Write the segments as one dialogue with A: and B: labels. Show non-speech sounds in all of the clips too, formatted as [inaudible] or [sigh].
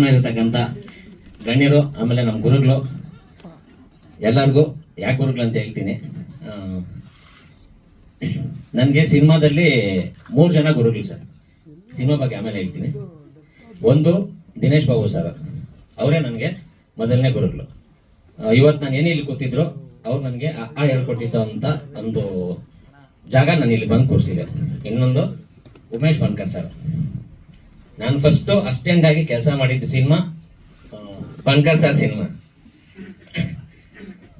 A: ಇರತಕ್ಕಂಥ ಗಣ್ಯರು, ಆಮೇಲೆ ನಮ್ಮ ಗುರುಗಳು, ಎಲ್ಲರಿಗೂ ಯಾಕೆ ಗುರುಗಳು ಅಂತ ಹೇಳ್ತೀನಿ. ನನಗೆ ಸಿನಿಮಾದಲ್ಲಿ ಮೂರು ಜನ ಗುರುಗಳು ಸರ್. ಸಿನಿಮಾ ಬಗ್ಗೆ ಆಮೇಲೆ ಹೇಳ್ತೀನಿ. ಒಂದು ದಿನೇಶ್ ಬಾಬು ಸರ್. ಅವರೇ ನನಗೆ ಮೊದಲನೇ ಗುರುಗಳು. ಇವತ್ತು ನಾನು ಏನೇ ಇಲ್ಲಿ ಕೂತಿದ್ರು, ಅವ್ರು ನನಗೆ ಆ ಹೇಳ್ಕೊಟ್ಟಿದ್ದು ಅಂತ ಒಂದು ಜಾಗ ನಾನು ಇಲ್ಲಿ ಬಂದು ಕೂರಿಸಿದೆ. ಇನ್ನೊಂದು ಉಮೇಶ್ ಬನ್ಕರ್ ಸರ್. ನಾನು ಫಸ್ಟ್ ಅಸಿಸ್ಟೆಂಟ್ ಆಗಿ ಕೆಲಸ ಮಾಡಿದ್ದು cinema. Bankar sir cinema.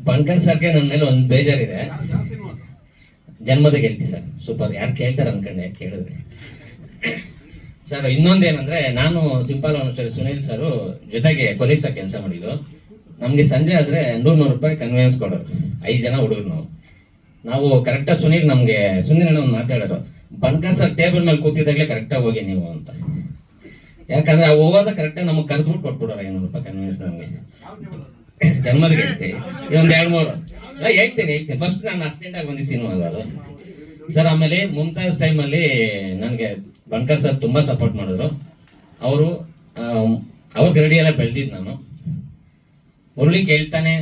A: Bankar ಸರ್ಗೆ ನನ್ನ ಮೇಲೆ ಒಂದು ಬೇಜಾರಿದೆ. ಜನ್ಮದ ಗೆಲ್ತಿ ಸರ್. ಸೂಪರ್ ಯಾರು ಕೇಳ್ತಾರೆ ಅನ್ಕೊಂಡೆ ಕೇಳಿದ್ರೆ. ಸರ್ ಇನ್ನೊಂದೇನಂದ್ರೆ ನಾನು ಸಿಂಪಲ್ ಅನುಷ್ಠ ಸುನೀಲ್ ಸರ್ ಜೊತೆಗೆ ಪೊಲೀಸ್ ಕೆಲಸ ಮಾಡಿದ್ದು. ನಮ್ಗೆ ಸಂಜೆ ಆದ್ರೆ ನೂರು ನೂರು ರೂಪಾಯಿ ಕನ್ವಿನ್ಸ್ ಕೊಡೋರು. ಐದು ಜನ ಹುಡುಗರು ನಾವು. ನಾವು ಕರೆಕ್ಟಾಗಿ ಸುನೀಲ್ ನಮಗೆ, ಸುನೀಲ್ ಒಂದು ಮಾತಾಡೋರು. ಬನ್ಕರ್ ಸರ್ ಟೇಬಲ್ ಮೇಲೆ ಕೂತಿದ್ದಾಗಲೇ ಕರೆಕ್ಟಾಗಿ ಹೋಗಿ ನೀವು ಅಂತ. ಯಾಕಂದ್ರೆ ಆ ಹೋಗೋದ ಕರೆಕ್ಟಾಗಿ ನಮಗೆ ಕರೆದ್ಬಿಟ್ಟು ಕೊಟ್ಬಿಡೋರು ಐನೂರು ರೂಪಾಯಿ ಕನ್ವಿನ್ಸ್ ನಮಗೆ. ಜನ್ಮದ ಗೆಲ್ತಿ ಇದೊಂದು ಎರಡು ಮೂರು. ಹೇಳ್ತೇನೆ, ಹೇಳ್ತೀನಿ. ಫಸ್ಟ್ ನಾನು ಅಸ್ಟೆಂಟ್ ಆಗಿ ಬಂದಿ ಸಿನಿಮಾ ಅದು? ಸರ್ ಆಮೇಲೆ ಮುಮ್ತಾಜ್ ಟೈಮಲ್ಲಿ ನನಗೆ ಬಂಕರ್ ಸರ್ ತುಂಬಾ ಸಪೋರ್ಟ್ ಮಾಡಿದ್ರು. ಅವರು ಅವ್ರ ಎಲ್ಲ ಬೆಳೆದಿದ್ದು ನಾನು. ಉರುಳಿ ಕೇಳ್ತಾನೆ,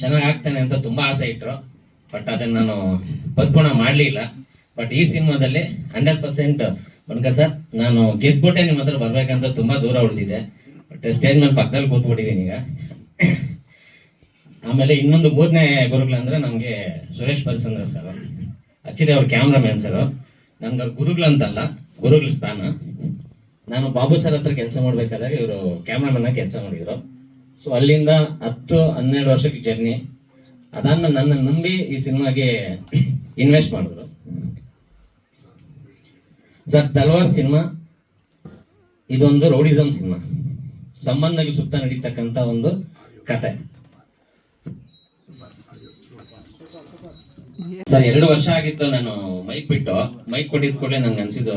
A: ಚೆನ್ನಾಗಿ ಆಗ್ತಾನೆ ಅಂತ ತುಂಬಾ ಆಸೆ ಇಟ್ರು. ಬಟ್ ಅದನ್ನ ನಾನು ಪರಿಪೂರ್ಣ ಮಾಡಲಿಲ್ಲ. ಬಟ್ ಈ ಸಿನಿಮಾದಲ್ಲಿ ಹಂಡ್ರೆಡ್ ಪರ್ಸೆಂಟ್ ಬನ್ಕರ್ ಸರ್, ನಾನು ಗೆದ್ಬಿಟ್ಟೆ ನಿಮ್ಮ ಹತ್ರ ಬರ್ಬೇಕಂತ ತುಂಬಾ ದೂರ ಉಳಿದಿದೆ. ಬಟ್ ಸ್ಟೇಜ್ ಮೇಲೆ ಪಕ್ಕದಲ್ಲಿ ಕೂತ್ಬಿಟ್ಟಿದ್ದೀನಿ ಈಗ. ಆಮೇಲೆ ಇನ್ನೊಂದು ಮೂರನೇ ಗುರುಗಳಂದ್ರೆ ನಮಗೆ ಸುರೇಶ್ ಪರಿಸಂದ್ರ ಸರ್ ಆಕ್ಚುಲಿ ಅವ್ರ ಕ್ಯಾಮ್ರಾಮ್ಯಾನ್ ಸರ್ ನನ್ಗೆ ಅವ್ರ ಗುರುಗಳಂತಲ್ಲ, ಗುರುಗಳ ಸ್ಥಾನ. ನಾನು ಬಾಬು ಸರ್ ಹತ್ರ ಕೆಲಸ ಮಾಡ್ಬೇಕಾದಾಗ ಇವರು ಕ್ಯಾಮ್ರಾಮನ್ ಕೆಲಸ ಮಾಡಿದ್ರು. ಸೊ ಅಲ್ಲಿಂದ ಹತ್ತು, ಹನ್ನೆರಡು ವರ್ಷಕ್ಕೆ ಜರ್ನಿ ಅದಾದ್ಮೇಲೆ ನನ್ನ ನಂಬಿ ಈ ಸಿನಿಮಾಗೆ ಇನ್ವೆಸ್ಟ್ ಮಾಡಿದ್ರು. Sir Talwar cinema. ಇದೊಂದು ರೌಡಿಸಮ್ ಸಿನಿಮಾ. ಸಂಬಂಧಗಳ ಸುತ್ತ ನಡೀತಕ್ಕಂಥ ಒಂದು ಕತೆ. ಸರ್, ಎರಡು ವರ್ಷ ಆಗಿತ್ತು ನಾನು ಮೈಕ್ ಬಿಟ್ಟು. ಮೈಕ್ ಕೊಟ್ಟಿದ್ ಕೂಡಲೇ ನಂಗೆ ಅನ್ಸಿದ್ದು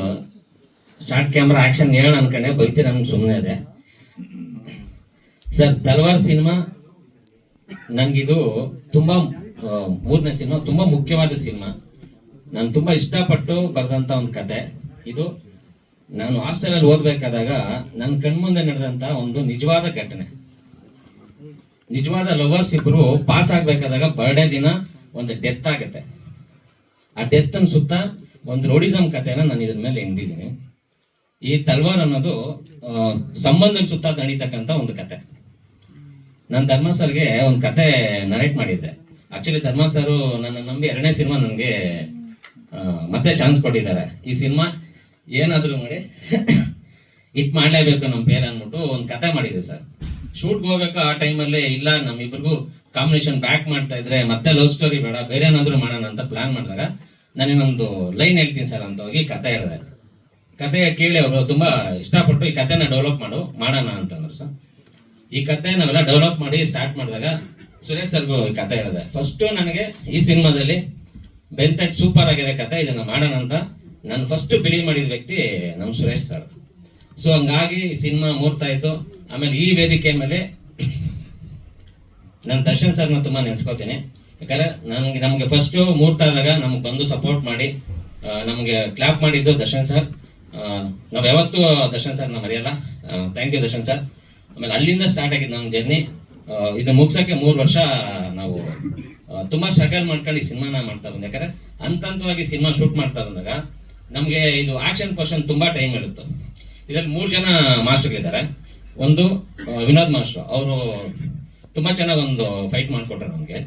A: ಸ್ಟಾರ್ಟ್ ಕ್ಯಾಮ್ರಾ ಆಕ್ಷನ್ ಹೇಳೋಣ ಅನ್ಕೊಂಡೆ ಬೈತಿ ನಮ್ಗೆ ಸುಮ್ಮನೆ ಇದೆ. ಸರ್ ತಲವಾರ್ ಸಿನಿಮಾ ನನಗಿದು ತುಂಬಾ ಮೂರನೇ ಸಿನಿಮಾ, ತುಂಬಾ ಮುಖ್ಯವಾದ ಸಿನಿಮಾ. ನಾನು ತುಂಬಾ ಇಷ್ಟಪಟ್ಟು ಬರೆದಂತ ಒಂದು ಕತೆ. ಇದು ನಾನು ಹಾಸ್ಟೆಲಲ್ಲಿ ಓದ್ಬೇಕಾದಾಗ ನನ್ನ ಕಣ್ಮುಂದೆ ನಡೆದಂತ ಒಂದು ನಿಜವಾದ ಘಟನೆ. ನಿಜವಾದ ಲವರ್ಸ್ ಇಬ್ರು ಪಾಸ್ ಆಗ್ಬೇಕಾದಾಗ ಬರ್ಡೇ ದಿನ ಒಂದು ಡೆತ್ ಆಗುತ್ತೆ. ಆ ಡೆತ್ ಸುತ್ತ ಒಂದು ರೋಡಿಸಮ್ ಕಥೆನ ನಾನು ಇದ್ರ ಮೇಲೆ ಎಂದಿದ್ದೀನಿ ಈ ತಲ್ವಾರ್ ಅನ್ನೋದು ಸಂಬಂಧದ ಸುತ್ತ ನಡೀತಕ್ಕಂಥ ಒಂದು ಕತೆ ನಾನು ಧರ್ಮ ಸರ್ಗೆ ಒಂದು ಕತೆ ನರೇಟ್ ಮಾಡಿದ್ದೆ. ಆಕ್ಚುಲಿ ಧರ್ಮ ಸರ್ ನನ್ನ ನಂಬಿ ಎರಡನೇ ಸಿನಿಮಾ ನನಗೆ ಮತ್ತೆ ಚಾನ್ಸ್ ಕೊಟ್ಟಿದ್ದಾರೆ. ಈ ಸಿನಿಮಾ ಏನಾದರೂ ಮಾಡಿ [coughs] ಇಟ್ ಮಾಡಲೇಬೇಕು ನಮ್ಮ ಪೇರ್ ಅಂದ್ಬಿಟ್ಟು ಒಂದು ಕತೆ ಮಾಡಿದೆ ಸರ್. ಶೂಟ್ಗೆ ಹೋಗ್ಬೇಕು ಆ ಟೈಮಲ್ಲಿ ಇಲ್ಲ, ನಮ್ಮಿಬ್ರಿಗೂ ಕಾಂಬಿನೇಷನ್ ಬ್ಯಾಕ್ ಮಾಡ್ತಾ ಇದ್ರೆ ಮತ್ತೆ ಲವ್ ಸ್ಟೋರಿ ಬೇಡ, ಬೇರೆ ಏನಾದರೂ ಮಾಡೋಣ ಅಂತ ಪ್ಲಾನ್ ಮಾಡಿದಾಗ ನನಗೊಂದು ಲೈನ್ ಹೇಳ್ತೀನಿ ಸರ್ ಅಂತ ಹೋಗಿ ಕತೆ ಹೇಳಿದೆ. ಕತೆ ಕೇಳಿ ಅವರು ತುಂಬಾ ಇಷ್ಟಪಟ್ಟು ಈ ಕತೆನ ಡೆವಲಪ್ ಮಾಡು, ಮಾಡೋಣ ಅಂತಂದ್ರು ಸರ್. ಈ ಕತೆ ನಾವೆಲ್ಲ ಡೆವಲಪ್ ಮಾಡಿ ಸ್ಟಾರ್ಟ್ ಮಾಡಿದಾಗ ಸುರೇಶ್ ಸರ್ಗೂ ಈ ಕತೆ ಹೇಳಿದೆ. ಫಸ್ಟ್ ನನಗೆ ಈ ಸಿನಿಮಾದಲ್ಲಿ ಬೆಂತಟ್ ಸೂಪರ್ ಆಗಿದೆ ಕತೆ, ಇದನ್ನ ಮಾಡೋಣ ಅಂತ ನಾನು ಫಸ್ಟ್ ಬಿಲೀವ್ ಮಾಡಿದ ವ್ಯಕ್ತಿ ನಮ್ಮ ಸುರೇಶ್ ಸರ್ ಸೊ ಹಂಗಾಗಿ ಸಿನಿಮಾ ಮೂರ್ತ ಇತ್ತು. ಆಮೇಲೆ ಈ ವೇದಿಕೆ ಮೇಲೆ ನಾನು ದರ್ಶನ್ ಸರ್ನ ತುಂಬಾ ನೆನೆಸ್ಕೋತೀನಿ. ಯಾಕಂದ್ರೆ ನಮ್ಗೆ ನಮ್ಗೆ ಫಸ್ಟ್ ಮೂರ್ತ ಆದಾಗ ನಮ್ಗೆ ಬಂದು ಸಪೋರ್ಟ್ ಮಾಡಿ ನಮಗೆ ಕ್ಲಾಪ್ ಮಾಡಿದ್ದು ದರ್ಶನ್ ಸರ್ ನಾವು ಯಾವತ್ತೂ ದರ್ಶನ್ ಸರ್ನ ಮರೆಯಲ್ಲ. ಥ್ಯಾಂಕ್ ಯು ದರ್ಶನ್ ಸರ್ ಆಮೇಲೆ ಅಲ್ಲಿಂದ ಸ್ಟಾರ್ಟ್ ಆಗಿದ್ದು ನಮ್ಮ ಜರ್ನಿ ಇದು ಮುಗ್ಸೋಕ್ಕೆ ಮೂರು ವರ್ಷ ನಾವು ತುಂಬಾ ಸ್ಟ್ರಗಲ್ ಮಾಡ್ಕೊಂಡು ಈ ಸಿನಿಮಾನ ಮಾಡ್ತಾ ಬಂದೆ. ಯಾಕಂದ್ರೆ ಹಂತ ಹಂತವಾಗಿ ಸಿನಿಮಾ ಶೂಟ್ ಮಾಡ್ತಾ ಬಂದಾಗ ನಮ್ಗೆ ಇದು ಆಕ್ಷನ್ ಪರ್ಸನ್ ತುಂಬಾ ಟೈಮ್ ಇರುತ್ತೆ ಇದರಲ್ಲಿ ಮೂರು ಜನ ಮಾಸ್ಟರ್ಗಳಿದ್ದಾರೆ ಒಂದು ವಿನೋದ್ ಮಾಸ್ಟರ್. ಅವರು ತುಂಬಾ ಚೆನ್ನಾಗಿ ಒಂದು ಫೈಟ್ ಮಾಡಿಕೊಟ್ರು ನಮಗೆ.